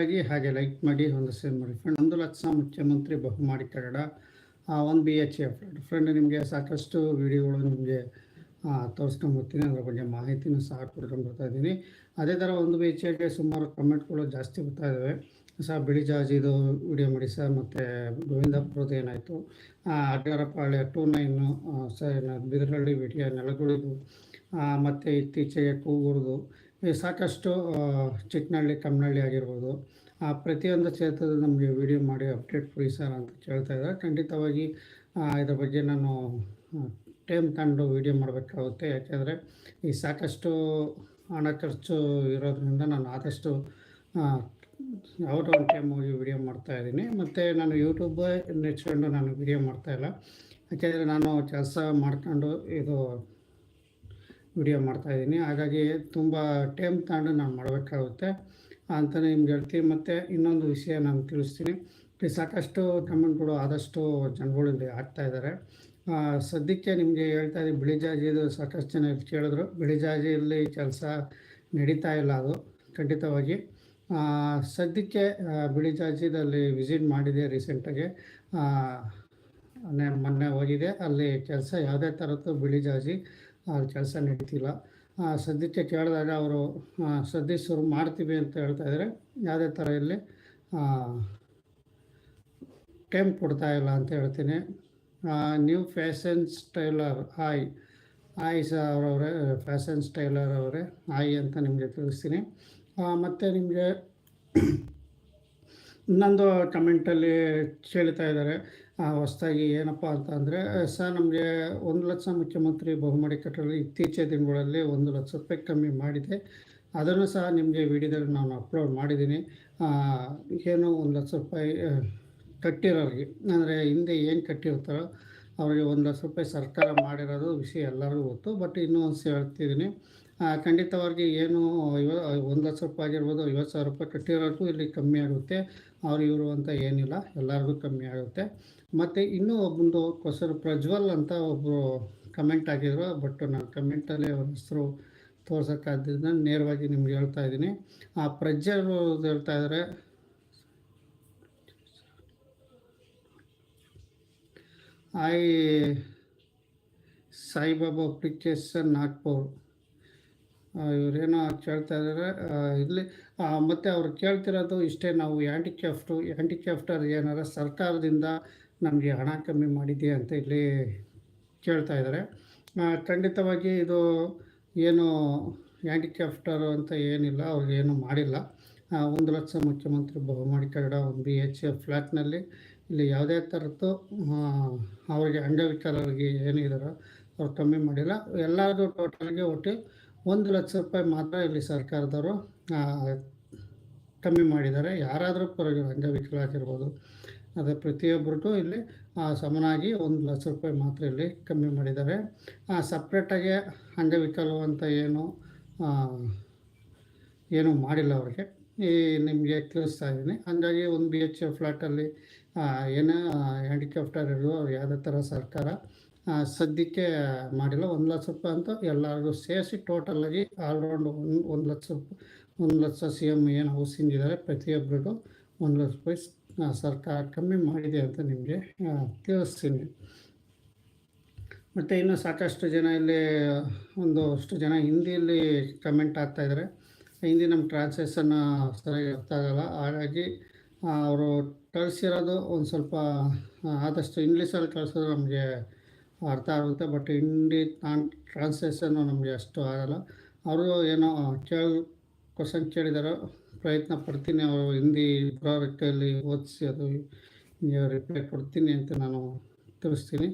ಆಗಿ ಹಾಗೆ ಲೈಕ್ ಮಾಡಿ ಒಂದು ಸೇವ್ ಮಾಡಿ. ಫ್ರೆಂಡ್ ಒಂದು ಲಕ್ಷ ಮುಖ್ಯಮಂತ್ರಿ ಬಹುಮಾಡಿ ಕನ್ನಡ ಒಂದು ಬಿ ಎಚ್ ಎಫ್ ಫ್ರೆಂಡ್ ನಿಮಗೆ ಸಾಕಷ್ಟು ವಿಡಿಯೋಗಳು ನಿಮಗೆ ತೋರಿಸ್ಕೊಂಡು ಬರ್ತೀನಿ ಅದರ ಬಗ್ಗೆ ಮಾಹಿತಿನೂ ಸಹ ಕೊಡ್ಕೊಂಡು ಬರ್ತಾ ಇದ್ದೀನಿ. ಅದೇ ಥರ ಒಂದು ಬಿ ಎಚ್ ಎಫ್ಗೆ ಸುಮಾರು ಕಮೆಂಟ್ಗಳು ಜಾಸ್ತಿ ಬರ್ತಾ ಇದ್ದಾವೆ ಸರ್ ಬಿಳಿ ಜಾಜಿದು ವಿಡಿಯೋ ಮಾಡಿ ಸರ್. ಮತ್ತು ಗೋವಿಂದಪುರದ ಏನಾಯಿತು? Addarapalya two nine sir Bidarahalli video ನೆಲಗುಳಿದು ಮತ್ತು ಇತ್ತೀಚೆಗೆ ಕೂಗುರ್ದು ಸಾಕಷ್ಟು ಚಿಕ್ಕನಳ್ಳಿ ಕಮ್ಮನಹಳ್ಳಿ ಆಗಿರ್ಬೋದು. ಆ, ಪ್ರತಿಯೊಂದು ಕ್ಷೇತ್ರದ ನಮಗೆ ವಿಡಿಯೋ ಮಾಡಿ ಅಪ್ಡೇಟ್ ಕೊಡಿ ಸರ್ ಅಂತ ಕೇಳ್ತಾ ಇದ್ದಾರೆ. ಖಂಡಿತವಾಗಿ ಇದ್ರ ಬಗ್ಗೆ ನಾನು ಟೈಮ್ ತಗೊಂಡು ವಿಡಿಯೋ ಮಾಡಬೇಕಾಗುತ್ತೆ. ಯಾಕೆಂದರೆ ಈ ಸಾಕಷ್ಟು ಹಣ ಖರ್ಚು ಇರೋದ್ರಿಂದ ನಾನು ಆದಷ್ಟು ಔಟ್ ಒಂದು ಟೈಮ್ ಹೋಗಿ ವಿಡಿಯೋ ಮಾಡ್ತಾ ಇದ್ದೀನಿ. ಮತ್ತು ನಾನು ಯೂಟ್ಯೂಬ್ ನೆಚ್ಕೊಂಡು ನಾನು ವಿಡಿಯೋ ಮಾಡ್ತಾಯಿಲ್ಲ ಯಾಕೆಂದರೆ ನಾನು ಕೆಲಸ ಮಾಡ್ಕೊಂಡು ಇದು ವಿಡಿಯೋ ಮಾಡ್ತಾ ಇದ್ದೀನಿ. ಹಾಗಾಗಿ ತುಂಬ ಟೈಮ್ ತಗೊಂಡು ನಾನು ಮಾಡಬೇಕಾಗುತ್ತೆ. ಅಂತಲೇ ನಿಮ್ಗೆ ಹೇಳ್ತೀನಿ. ಮತ್ತು ಇನ್ನೊಂದು ವಿಷಯ ನಾನು ತಿಳಿಸ್ತೀನಿ. ಸಾಕಷ್ಟು ಕಮೆಂಟ್ಗಳು ಆದಷ್ಟು ಜನಗಳು ಆಗ್ತಾ ಇದ್ದಾರೆ. ಸದ್ಯಕ್ಕೆ ನಿಮಗೆ ಹೇಳ್ತಾ ಇದ್ದೀನಿ ಬಿಳಿಜಾಜಿದು ಸಾಕಷ್ಟು ಜನ ಕೇಳಿದ್ರು. ಬಿಳಿಜಾಜಿಯಲ್ಲಿ ಕೆಲಸ ನಡೀತಾ ಇಲ್ಲ ಅದು, ಖಂಡಿತವಾಗಿ. ಸದ್ಯಕ್ಕೆ ಬಿಳಿಜಾಜಿದಲ್ಲಿ ಬಿಳಿ ಜಾಜಿದಲ್ಲಿ ವಿಸಿಟ್ ಮಾಡಿದೆ ರೀಸೆಂಟಾಗಿ. ಮೊನ್ನೆ ಹೋಗಿದೆ. ಅಲ್ಲಿ ಕೆಲಸ ಯಾವುದೇ ಥರದ್ದು ಬಿಳಿ ಜಾಜಿ ಕೆಲಸ ನಡೀತಿಲ್ಲ. ಸದ್ಯಕ್ಕೆ ಕೇಳಿದಾಗ ಅವರು ಸದ್ಯ ಶುರು ಮಾಡ್ತೀವಿ ಅಂತ ಹೇಳ್ತಾ ಇದ್ದಾರೆ. ಯಾವುದೇ ಥರ ಇಲ್ಲಿ ಟೈಮ್ ಕೊಡ್ತಾ ಇಲ್ಲ ಅಂತ ಹೇಳ್ತೀನಿ. New fashion styler hi hi ಸ ಅವರವರೇ, ಫ್ಯಾಷನ್ ಸ್ಟೈಲರ್ ಅವರೇ ಹಾಯ್ ಅಂತ ನಿಮಗೆ ತಿಳಿಸ್ತೀನಿ. ಮತ್ತು ನಿಮಗೆ ಇನ್ನೊಂದು ಕಮೆಂಟಲ್ಲಿ ಕೇಳ್ತಾ ಇದ್ದಾರೆ. ಹೊಸದಾಗಿ ಏನಪ್ಪ ಅಂತ ಅಂದರೆ ಸರ್, ನಮಗೆ ಒಂದು ಲಕ್ಷ ಮುಖ್ಯಮಂತ್ರಿ ಬಹುಮಡಿ ಕಟ್ಟಲು ಇತ್ತೀಚಿನ ದಿನಗಳಲ್ಲಿ ಒಂದು ಲಕ್ಷ ರೂಪಾಯಿ ಕಮ್ಮಿ ಮಾಡಿದೆ. ಅದನ್ನು ಸಹ ನಿಮಗೆ ವಿಡಿಯೋದಲ್ಲಿ ನಾನು ಅಪ್ಲೋಡ್ ಮಾಡಿದ್ದೀನಿ. ಏನು ಒಂದು ಲಕ್ಷ ರೂಪಾಯಿ ಕಟ್ಟಿರೋರಿಗೆ ಅಂದರೆ ಹಿಂದೆ ಏನು ಕಟ್ಟಿರ್ತಾರೋ ಅವರಿಗೆ ಒಂದು ಲಕ್ಷ ರೂಪಾಯಿ ಸರ್ಕಾರ ಮಾಡಿರೋದು ವಿಷಯ ಎಲ್ಲರಿಗೂ ಗೊತ್ತು. ಬಟ್ ಇನ್ನೂ ಒಂದು ಹೇಳ್ತಿದ್ದೀನಿ. ಖಂಡಿತವಾಗಿ ಏನು ಇವ ಒಂದು ಲಕ್ಷ ರೂಪಾಯಿ ಆಗಿರ್ಬೋದು, ಐವತ್ತು ಸಾವಿರ ರೂಪಾಯಿ ಕಟ್ಟಿರೋರ್ಗೂ ಇಲ್ಲಿ ಕಮ್ಮಿ ಆಗುತ್ತೆ. ಅವ್ರು ಇವರು ಅಂತ ಏನಿಲ್ಲ, ಎಲ್ಲರಿಗೂ ಕಮ್ಮಿ ಆಗುತ್ತೆ. ಮತ್ತು ಇನ್ನೂ ಒಬ್ಬೊಂದು ಕೊಸರು ಪ್ರಜ್ವಲ್ ಅಂತ ಒಬ್ಬರು ಕಮೆಂಟ್ ಆಗಿದ್ರು ಬಟ್ ನಾನು ಕಮೆಂಟಲ್ಲಿ ಅವ್ರ ಹೆಸರು ತೋರ್ಸೋಕ್ಕಾದ್ದರಿಂದ ನೇರವಾಗಿ ನಿಮ್ಗೆ ಹೇಳ್ತಾ ಇದ್ದೀನಿ. ಆ, ಪ್ರಜ್ವಲ್ ಹೇಳ್ತಾ ಇದ್ದಾರೆ ಐ ಸಾಯಿಬಾಬಾ ಅಪ್ಲಿಕೇಶನ್ ನಾಗ್ಪುರ್. ಇವರೇನೋ ಕೇಳ್ತಾ ಇದ್ದಾರೆ ಇಲ್ಲಿ ಮತ್ತೆ ಅವ್ರು ಕೇಳ್ತಿರೋದು ಇಷ್ಟೇ, ನಾವು ಹ್ಯಾಂಡಿಕ್ಯಾಫ್ಟು ಹ್ಯಾಂಡಿಕ್ಯಾಫ್ಟರ್ ಏನಾರ ಸರ್ಕಾರದಿಂದ ನಮಗೆ ಹಣ ಕಮ್ಮಿ ಮಾಡಿದೆ ಅಂತ ಇಲ್ಲಿ ಕೇಳ್ತಾ ಇದ್ದಾರೆ ಖಂಡಿತವಾಗಿ ಇದು ಏನು ಹ್ಯಾಂಡಿಕ್ಯಾಫ್ಟರ್ ಅಂತ ಏನಿಲ್ಲ, ಅವ್ರಿಗೆ ಏನು ಮಾಡಿಲ್ಲ. ಒಂದು ಲಕ್ಷ ಮುಖ್ಯಮಂತ್ರಿ ಬಹುಮಾಡಿ ಕನ್ನಡ ಒಂದು ಬಿ ಎಚ್ ಫ್ಲ್ಯಾಟ್ನಲ್ಲಿ ಇಲ್ಲಿ ಯಾವುದೇ ಥರದ್ದು ಅವ್ರಿಗೆ ಅವರಿಗೆ ಅಂಗವಿಕಲರಿಗೆ ಏನಿದಾರೋ ಅವ್ರು ಕಮ್ಮಿ ಮಾಡಿಲ್ಲ. ಎಲ್ಲರದು ಟೋಟಲ್ಗೆ ಒಟ್ಟು ಒಂದು ಲಕ್ಷ ರೂಪಾಯಿ ಮಾತ್ರ ಇಲ್ಲಿ ಸರ್ಕಾರದವರು ಕಮ್ಮಿ ಮಾಡಿದ್ದಾರೆ. ಯಾರಾದರೂ ಪರವಾಗಿಲ್ಲ ಅಂಗವಿಕಲಾಗಿರ್ಬೋದು ಅದೇ ಪ್ರತಿಯೊಬ್ಬರಿಗೂ ಇಲ್ಲಿ ಸಮನಾಗಿ ಒಂದು ಲಕ್ಷ ರೂಪಾಯಿ ಮಾತ್ರ ಇಲ್ಲಿ ಕಮ್ಮಿ ಮಾಡಿದ್ದಾರೆ. ಸಪ್ರೇಟಾಗಿ ಅಂಗವಿಕಲು ಅಂತ ಏನು ಏನೂ ಮಾಡಿಲ್ಲ ಅವ್ರಿಗೆ. ಈ, ನಿಮಗೆ ತಿಳಿಸ್ತಾ ಇದ್ದೀನಿ. ಹಾಗಾಗಿ ಒಂದು ಬಿ ಎಚ್ ಫ್ಲ್ಯಾಟಲ್ಲಿ ಏನೇ ಹ್ಯಾಂಡಿಕ್ಯಾಪ್ಟರ್ ಇರೋ ಯಾವುದೇ ಥರ ಸರ್ಕಾರ ಸದ್ಯಕ್ಕೆ ಮಾಡಿಲ್ಲ. ಒಂದು ಲಕ್ಷ ರೂಪಾಯಿ ಅಂತ ಎಲ್ಲರಿಗೂ ಸೇರಿಸಿ ಟೋಟಲಾಗಿ ಆಲ್ರೌಂಡ್ ಒಂದು ಒಂದು ಲಕ್ಷ ರೂಪಾಯಿ, ಒಂದು ಲಕ್ಷ ಸಿ ಎಂ ಏನು ಹೌಸಿಂಗ್ ಇದ್ದಾರೆ ಪ್ರತಿಯೊಬ್ಬರಿಗೂ ಒಂದು ಲಕ್ಷ ರೂಪಾಯಿ ಸರ್ಕಾರ ಕಮ್ಮಿ ಮಾಡಿದೆ ಅಂತ ನಿಮಗೆ ತಿಳಿಸ್ತೀನಿ. ಮತ್ತು ಇನ್ನು ಸಾಕಷ್ಟು ಜನ ಇಲ್ಲಿ ಒಂದು ಅಷ್ಟು ಜನ ಹಿಂದಿಯಲ್ಲಿ ಕಮೆಂಟ್ ಆಗ್ತಾಯಿದ್ದಾರೆ ಹಿಂದಿ ನಮ್ಮ ಟ್ರಾನ್ಸ್ಲೇಷನ್ ಸರಿಯಾಗಿ ಅರ್ಥ ಆಗಲ್ಲ. ಹಾಗಾಗಿ ಅವರು ಕಳಿಸಿರೋದು ಒಂದು ಸ್ವಲ್ಪ ಆದಷ್ಟು ಇಂಗ್ಲೀಷಲ್ಲಿ ಕಳಿಸೋದು ನಮಗೆ ಅರ್ಥ ಆಗುತ್ತೆ. ಬಟ್ ಹಿಂದಿ ನಾನ್ ಟ್ರಾನ್ಸ್ಲೇಷನ್ನು ನಮಗೆ ಅಷ್ಟು ಆಗಲ್ಲ. ಅವರು ಏನೋ ಕೇಳಿ ಕ್ವಶನ್ ಕೇಳಿದಾರೋ ಪ್ರಯತ್ನ ಪಡ್ತೀನಿ. ಅವರು ಹಿಂದಿ ಪ್ರಾಜೆಕ್ಟಲ್ಲಿ ಓದಿಸಿ ಅದು ರಿಪ್ಲೈ ಕೊಡ್ತೀನಿ ಅಂತ ನಾನು ತಿಳಿಸ್ತೀನಿ.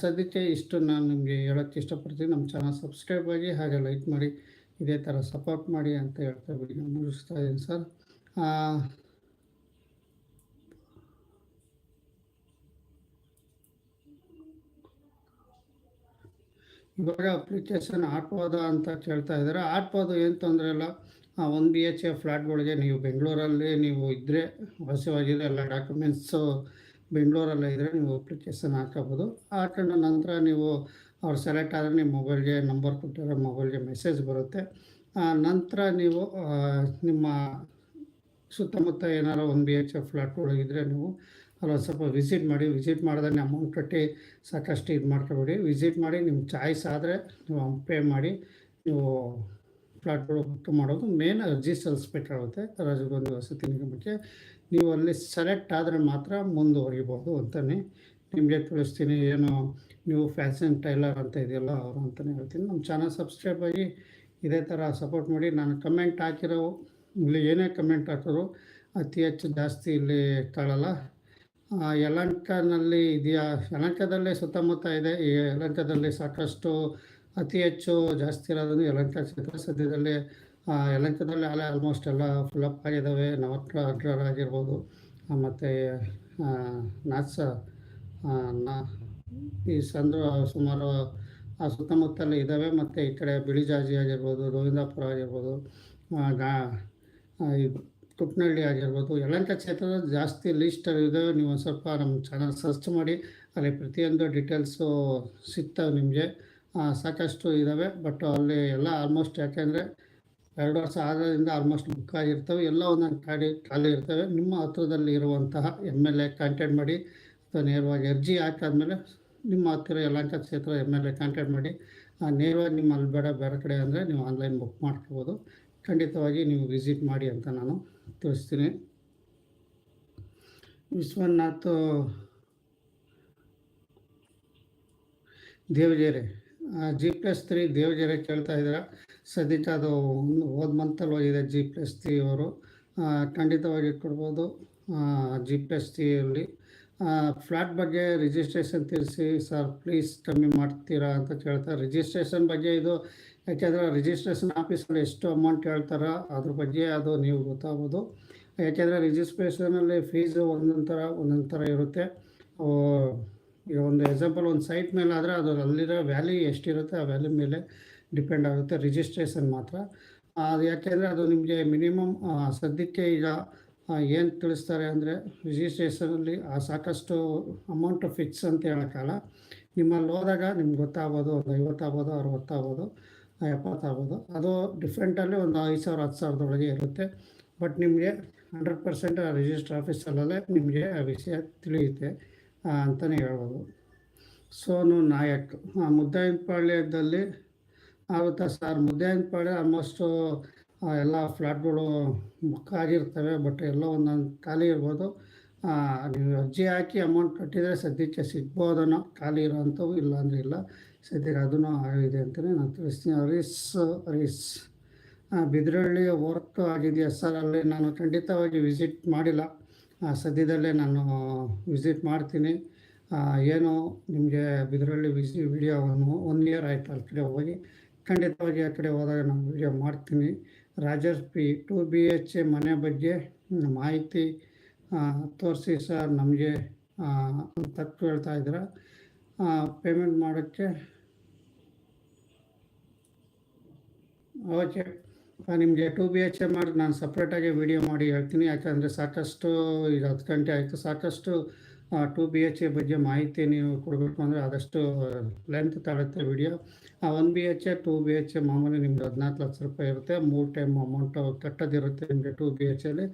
ಸದ್ಯಕ್ಕೆ ಇಷ್ಟು ನಾನು ನಿಮಗೆ ಹೇಳೋಕ್ಕೆ ಇಷ್ಟಪಡ್ತೀನಿ. ನಮ್ಮ ಚಾನಲ್ ಸಬ್ಸ್ಕ್ರೈಬ್ ಆಗಿ ಹಾಗೆ ಲೈಕ್ ಮಾಡಿ, ಇದೇ ಥರ ಸಪೋರ್ಟ್ ಮಾಡಿ ಅಂತ ಹೇಳ್ತಾ ಬಿಡಿ ನಾನು ಮುಗಿಸ್ತಾ ಇದ್ದೀನಿ ಸರ್ ಆ, ಇವಾಗ ಅಪ್ಲಿಕೇಶನ್ ಹಾಕ್ಬೋದಾ ಅಂತ ಕೇಳ್ತಾ ಇದ್ದಾರೆ. ಹಾಕ್ಬೋದು ಏನು ತೊಂದರೆ ಇಲ್ಲ. ಒಂದು ಬಿ ಎಚ್ ಎ ಫ್ಲ್ಯಾಟ್ಗಳಿಗೆ ನೀವು ಬೆಂಗಳೂರಲ್ಲಿ ನೀವು ಇದ್ದರೆ ವಾಸವಾಗಿದ್ರೆ ಎಲ್ಲ ಡಾಕ್ಯುಮೆಂಟ್ಸು ಬೆಂಗಳೂರಲ್ಲೇ ಇದ್ದರೆ ನೀವು ಅಪ್ಲಿಕೇಶನ್ ಹಾಕೋಬೋದು. ಹಾಕೊಂಡ ನಂತರ ನೀವು ಅವ್ರು ಸೆಲೆಕ್ಟ್ ಆದರೆ ನಿಮ್ಮ ಮೊಬೈಲ್ಗೆ ನಂಬರ್ ಕೊಟ್ಟಿರೋ ಮೊಬೈಲ್ಗೆ ಮೆಸೇಜ್ ಬರುತ್ತೆ. ನಂತರ ನೀವು ನಿಮ್ಮ ಸುತ್ತಮುತ್ತ ಏನಾರು ಒಂದು ಬಿ ಎಚ್ ಎ ಫ್ಲ್ಯಾಟ್ಗಳಿದ್ದರೆ ನೀವು ಅಲ್ಲೊಂದು ಸ್ವಲ್ಪ ವಿಸಿಟ್ ಮಾಡಿ ವಿಸಿಟ್ ಮಾಡಿದ್ರೆ ಅಮೌಂಟ್ ಕಟ್ಟಿ ಸಾಕಷ್ಟು ಇದು ಮಾಡ್ಕೊಬೇಡಿ. ವಿಸಿಟ್ ಮಾಡಿ ನಿಮ್ಮ ಚಾಯ್ಸ್ ಆದರೆ ನೀವು ಪೇ ಮಾಡಿ, ನೀವು ಫ್ಲಾಟ್ಗಳು ಬುಕ್ ಮಾಡೋದು ಮೇನ್ ಅರ್ಜಿ ಸಲ್ಲಿಸ್ಬೇಕಾಗುತ್ತೆ ರಾಜಗೊಂದು ವಸತಿ ನಿಗಮಕ್ಕೆ. ನೀವು ಅಲ್ಲಿ ಸೆಲೆಕ್ಟ್ ಆದರೆ ಮಾತ್ರ ಮುಂದುವರಿಬೋದು ಅಂತಲೇ ನಿಮಗೆ ತಿಳಿಸ್ತೀನಿ. ಏನು ನೀವು ಫ್ಯಾಷನ್ ಟೈಲರ್ ಅಂತ ಇದೆಯಲ್ಲ ಅವರು ಅಂತಲೇ ಹೇಳ್ತೀನಿ. ನಮ್ಮ ಚಾನಲ್ ಸಬ್ಸ್ಕ್ರೈಬ್ ಆಗಿ ಇದೇ ಥರ ಸಪೋರ್ಟ್ ಮಾಡಿ. ನಾನು ಕಮೆಂಟ್ ಹಾಕಿರೋ, ಇಲ್ಲಿ ಏನೇ ಕಮೆಂಟ್ ಹಾಕಿದ್ರು ಅತಿ ಹೆಚ್ಚು ಜಾಸ್ತಿ ಇಲ್ಲಿ ತಾಳಲ್ಲ ಯಲಂಕನಲ್ಲಿ ಇದೆಯಾ? ಯಲಂಕದಲ್ಲೇ ಸುತ್ತಮುತ್ತ ಇದೆ. ಈ ಯಲಂಕದಲ್ಲಿ ಸಾಕಷ್ಟು ಅತಿ ಹೆಚ್ಚು ಜಾಸ್ತಿ ಇರೋದನ್ನು ಯಲಂಕ ಕ್ಷೇತ್ರ ಸದ್ಯದಲ್ಲಿ ಯಲಂಕದಲ್ಲಿ ಅಲ್ಲೇ ಆಲ್ಮೋಸ್ಟ್ ಎಲ್ಲ ಫುಲ್ಲಪ್ ಆಗಿದ್ದಾವೆ ನವತ್ರ ಅಗ್ರಹಾರ ಆಗಿರ್ಬೋದು ಮತ್ತು ನಾಚ ನಾ, ಈ ಸಂದ್ರ ಸುಮಾರು, ಆ, ಸುತ್ತಮುತ್ತಲೇ ಇದ್ದಾವೆ ಮತ್ತು ಈ ಕಡೆ ಬಿಳಿಜಾಜಿ ಆಗಿರ್ಬೋದು, ಗೋವಿಂದಾಪುರ ಆಗಿರ್ಬೋದು ಗಾ ಇದು ಕುಟ್ನಳ್ಳಿ ಆಗಿರ್ಬೋದು, ಎಲ್ಲಂಥ ಕ್ಷೇತ್ರದ ಜಾಸ್ತಿ ಲೀಸ್ಟ್ ಇದೆ. ನೀವು ಒಂದು ಸ್ವಲ್ಪ ನಮ್ಮ ಚಾನಲ್ ಸರ್ಚ್ ಮಾಡಿ, ಅಲ್ಲಿ ಪ್ರತಿಯೊಂದು ಡೀಟೇಲ್ಸು ಸಿಗ್ತವೆ ನಿಮಗೆ. ಸಾಕಷ್ಟು ಇದ್ದಾವೆ ಬಟ್ ಅಲ್ಲಿ ಎಲ್ಲ ಆಲ್ಮೋಸ್ಟ್ ಯಾಕೆಂದರೆ ಎರಡು ವರ್ಷ ಆದ್ರಿಂದ ಆಲ್ಮೋಸ್ಟ್ ಬುಕ್ ಆಗಿರ್ತವೆ. ಎಲ್ಲ ಒಂದೊಂದು ಖಾಲಿ ಖಾಲಿ ಇರ್ತವೆ. ನಿಮ್ಮ ಹತ್ರದಲ್ಲಿ ಇರುವಂತಹ ಎಂ ಎಲ್ ಎ ಕಾಂಟ್ಯಾಕ್ಟ್ ಮಾಡಿ, ಅಥವಾ ನೇರವಾಗಿ ಅರ್ಜಿ ಹಾಕಾದ್ಮೇಲೆ ನಿಮ್ಮ ಹತ್ತಿರ ಯಲಹಂಕ ಕ್ಷೇತ್ರ ಎಂ ಎಲ್ ಎ ಕಾಂಟ್ಯಾಕ್ಟ್ ಮಾಡಿ ನೇರವಾಗಿ ನಿಮ್ಮ ಅಲ್ಲಿ ಬೇಡ, ಬೇರೆ ಕಡೆ ಅಂದರೆ ನೀವು ಆನ್ಲೈನ್ ಬುಕ್ ಮಾಡ್ಕೋಬೋದು. ಖಂಡಿತವಾಗಿ ನೀವು ವಿಸಿಟ್ ಮಾಡಿ ಅಂತ ನಾನು ತಿಳಿಸ್ತೀನಿ Vishwanath Devajere. G plus three Devajere ಕೇಳ್ತಾ ಇದ್ದೀರಾ? ಸದ್ಯಕ್ಕೆ ಅದು ಹೋದ ಮಂತಲ್ಲಿ ಹೋಗಿದೆ ಜಿ ಪ್ಲಸ್ ತ್ರೀ ಅವರು. ಖಂಡಿತವಾಗಿ ಕೊಡ್ಬೋದು. ಜಿ ಪ್ಲಸ್ ತ್ರೀಯಲ್ಲಿ ಫ್ಲ್ಯಾಟ್ ಬಗ್ಗೆ ರಿಜಿಸ್ಟ್ರೇಷನ್ ತಿಳಿಸಿ ಸರ್ ಪ್ಲೀಸ್ ಕಮ್ಮಿ ಮಾಡ್ತೀರಾ ಅಂತ ಕೇಳ್ತಾರೆ ರಿಜಿಸ್ಟ್ರೇಷನ್ ಬಗ್ಗೆ ಇದು ಯಾಕೆಂದರೆ ರಿಜಿಸ್ಟ್ರೇಷನ್ ಆಫೀಸಲ್ಲಿ ಎಷ್ಟು ಅಮೌಂಟ್ ಹೇಳ್ತಾರೋ ಅದ್ರ ಬಗ್ಗೆ ಅದು ನೀವು ಗೊತ್ತಾಗ್ಬೋದು. ಯಾಕೆಂದರೆ ರಿಜಿಸ್ಟ್ರೇಷನಲ್ಲಿ ಫೀಸು ಒಂದೊಂದು ಥರ ಒಂದೊಂದು ಥರ ಇರುತ್ತೆ ಈಗ ಒಂದು ಎಕ್ಸಾಂಪಲ್ ಒಂದು ಸೈಟ್ ಮೇಲೆ ಆದರೆ ಅದು ಅಲ್ಲಿರೋ ವ್ಯಾಲ್ಯೂ ಎಷ್ಟಿರುತ್ತೆ ಆ ವ್ಯಾಲ್ಯೂ ಮೇಲೆ ಡಿಪೆಂಡ್ ಆಗುತ್ತೆ ರಿಜಿಸ್ಟ್ರೇಷನ್ ಮಾತ್ರ. ಅದು ಯಾಕೆಂದರೆ ಅದು ನಿಮಗೆ ಮಿನಿಮಮ್ ಸದ್ಯಕ್ಕೆ ಈಗ ಏನು ತಿಳಿಸ್ತಾರೆ ಅಂದರೆ ರಿಜಿಸ್ಟ್ರೇಷನಲ್ಲಿ ಸಾಕಷ್ಟು ಅಮೌಂಟ್ ಫಿಕ್ಸ್ ಅಂತ ಹೇಳೋಕ್ಕಲ್ಲ ನಿಮ್ಮಲ್ಲಿ ಹೋದಾಗ ನಿಮ್ಗೆ ಗೊತ್ತಾಗ್ಬೋದು ಒಂದು ಐವತ್ತಾಗ್ಬೋದು, ಅರವತ್ತಾಗ್ಬೋದು. ಎಪ್ಪತ್ತಾಗ್ಬೋದು ಅದು ಡಿಫ್ರೆಂಟಲ್ಲಿ ಒಂದು ಐದು ಸಾವಿರ, ಹತ್ತು ಸಾವಿರದೊಳಗೆ ಇರುತ್ತೆ. ಬಟ್ ನಿಮಗೆ ಹಂಡ್ರೆಡ್ ಪರ್ಸೆಂಟ್ ರಿಜಿಸ್ಟರ್ ಆಫೀಸಲ್ಲೇ ನಿಮಗೆ ಆ ವಿಷಯ ತಿಳಿಯುತ್ತೆ ಅಂತಲೇ ಹೇಳ್ಬೋದು. ಸೋನು ನಾಯಕ್. ಮುದ್ದಾಯಿನಪಾಳ್ಯದಲ್ಲಿ ಆಗುತ್ತಾ ಸರ್ ಮುದ್ದಾಯಿನಪಾಳ್ಯ ಆಲ್ಮೋಸ್ಟು ಎಲ್ಲ ಫ್ಲಾಟ್ಗಳು ಬುಕ್ ಆಗಿರ್ತವೆ ಬಟ್ ಎಲ್ಲ ಒಂದೊಂದು ಖಾಲಿ ಇರ್ಬೋದು. ನೀವು ಅರ್ಜಿ ಹಾಕಿ ಅಮೌಂಟ್ ಕಟ್ಟಿದರೆ ಸದ್ಯಕ್ಕೆ ಸಿಗ್ಬೋದನ್ನೋ ಖಾಲಿ ಇರೋವಂಥವು ಇಲ್ಲ ಅಂದರೆ ಇಲ್ಲ. ಸದ್ಯಕ್ಕೆ ಅದೂ ಆಗಿದೆ ಅಂತಲೇ ನಾನು ತಿಳಿಸ್ತೀನಿ. ಹರೀಸ್ ಹರೀಸ್ ಬಿದ್ರಳ್ಳಿ ವರ್ತ್ ಆಗಿದೆಯಾ ಸರ್? ಅಲ್ಲಿ ನಾನು ಖಂಡಿತವಾಗಿ ವಿಸಿಟ್ ಮಾಡಿಲ್ಲ. ಸದ್ಯದಲ್ಲೇ ನಾನು ವಿಸಿಟ್ ಮಾಡ್ತೀನಿ. ಏನು ನಿಮಗೆ ಬಿದ್ರಳ್ಳಿ ವಿಸಿ, ವಿಡಿಯೋ ಒನ್ ಇಯರ್ ಆಯಿತು ಅಲ್ಲಿ ಕಡೆ ಹೋಗಿ. ಖಂಡಿತವಾಗಿ ಆ ಕಡೆ ಹೋದಾಗ ನಾನು ವಿಡಿಯೋ ಮಾಡ್ತೀನಿ. ರಾಜರ್ P, two B H A ಮನೆ ಬಗ್ಗೆ ಮಾಹಿತಿ ತೋರಿಸಿ ಸರ್ ನಮಗೆ ತಪ್ಪು ಹೇಳ್ತಾ ಇದ್ದೀರ. ಪೇಮೆಂಟ್ ಮಾಡೋಕ್ಕೆ ಓಕೆ. ನಿಮಗೆ ಟು ಬಿ ಎಚ್ ಎ ಮಾಡಿ, ನಾನು ಸಪ್ರೇಟಾಗಿ ವಿಡಿಯೋ ಮಾಡಿ ಹೇಳ್ತೀನಿ. ಯಾಕಂದರೆ ಸಾಕಷ್ಟು ಈಗ ಹತ್ತು ಗಂಟೆ ಆಯಿತು. ಸಾಕಷ್ಟು ಟು ಬಿ ಎಚ್ ಎ ಬಗ್ಗೆ ಮಾಹಿತಿ ನೀವು ಕೊಡಬೇಕು ಅಂದರೆ ಆದಷ್ಟು ಲೆಂತ್ ತಗೊಳುತ್ತೆ video one B H A, two B H A ಮಾಮೂಲಿ ನಿಮ್ದು ಹದಿನಾಲ್ಕು ಲಕ್ಷ ರೂಪಾಯಿ ಇರುತ್ತೆ. ಮೂರು ಟೈಮ್ ಅಮೌಂಟು ಕಟ್ಟೋದಿರುತ್ತೆ ನಿಮಗೆ ಟು ಬಿ ಎಚ್ ಎಲ್ಲಿ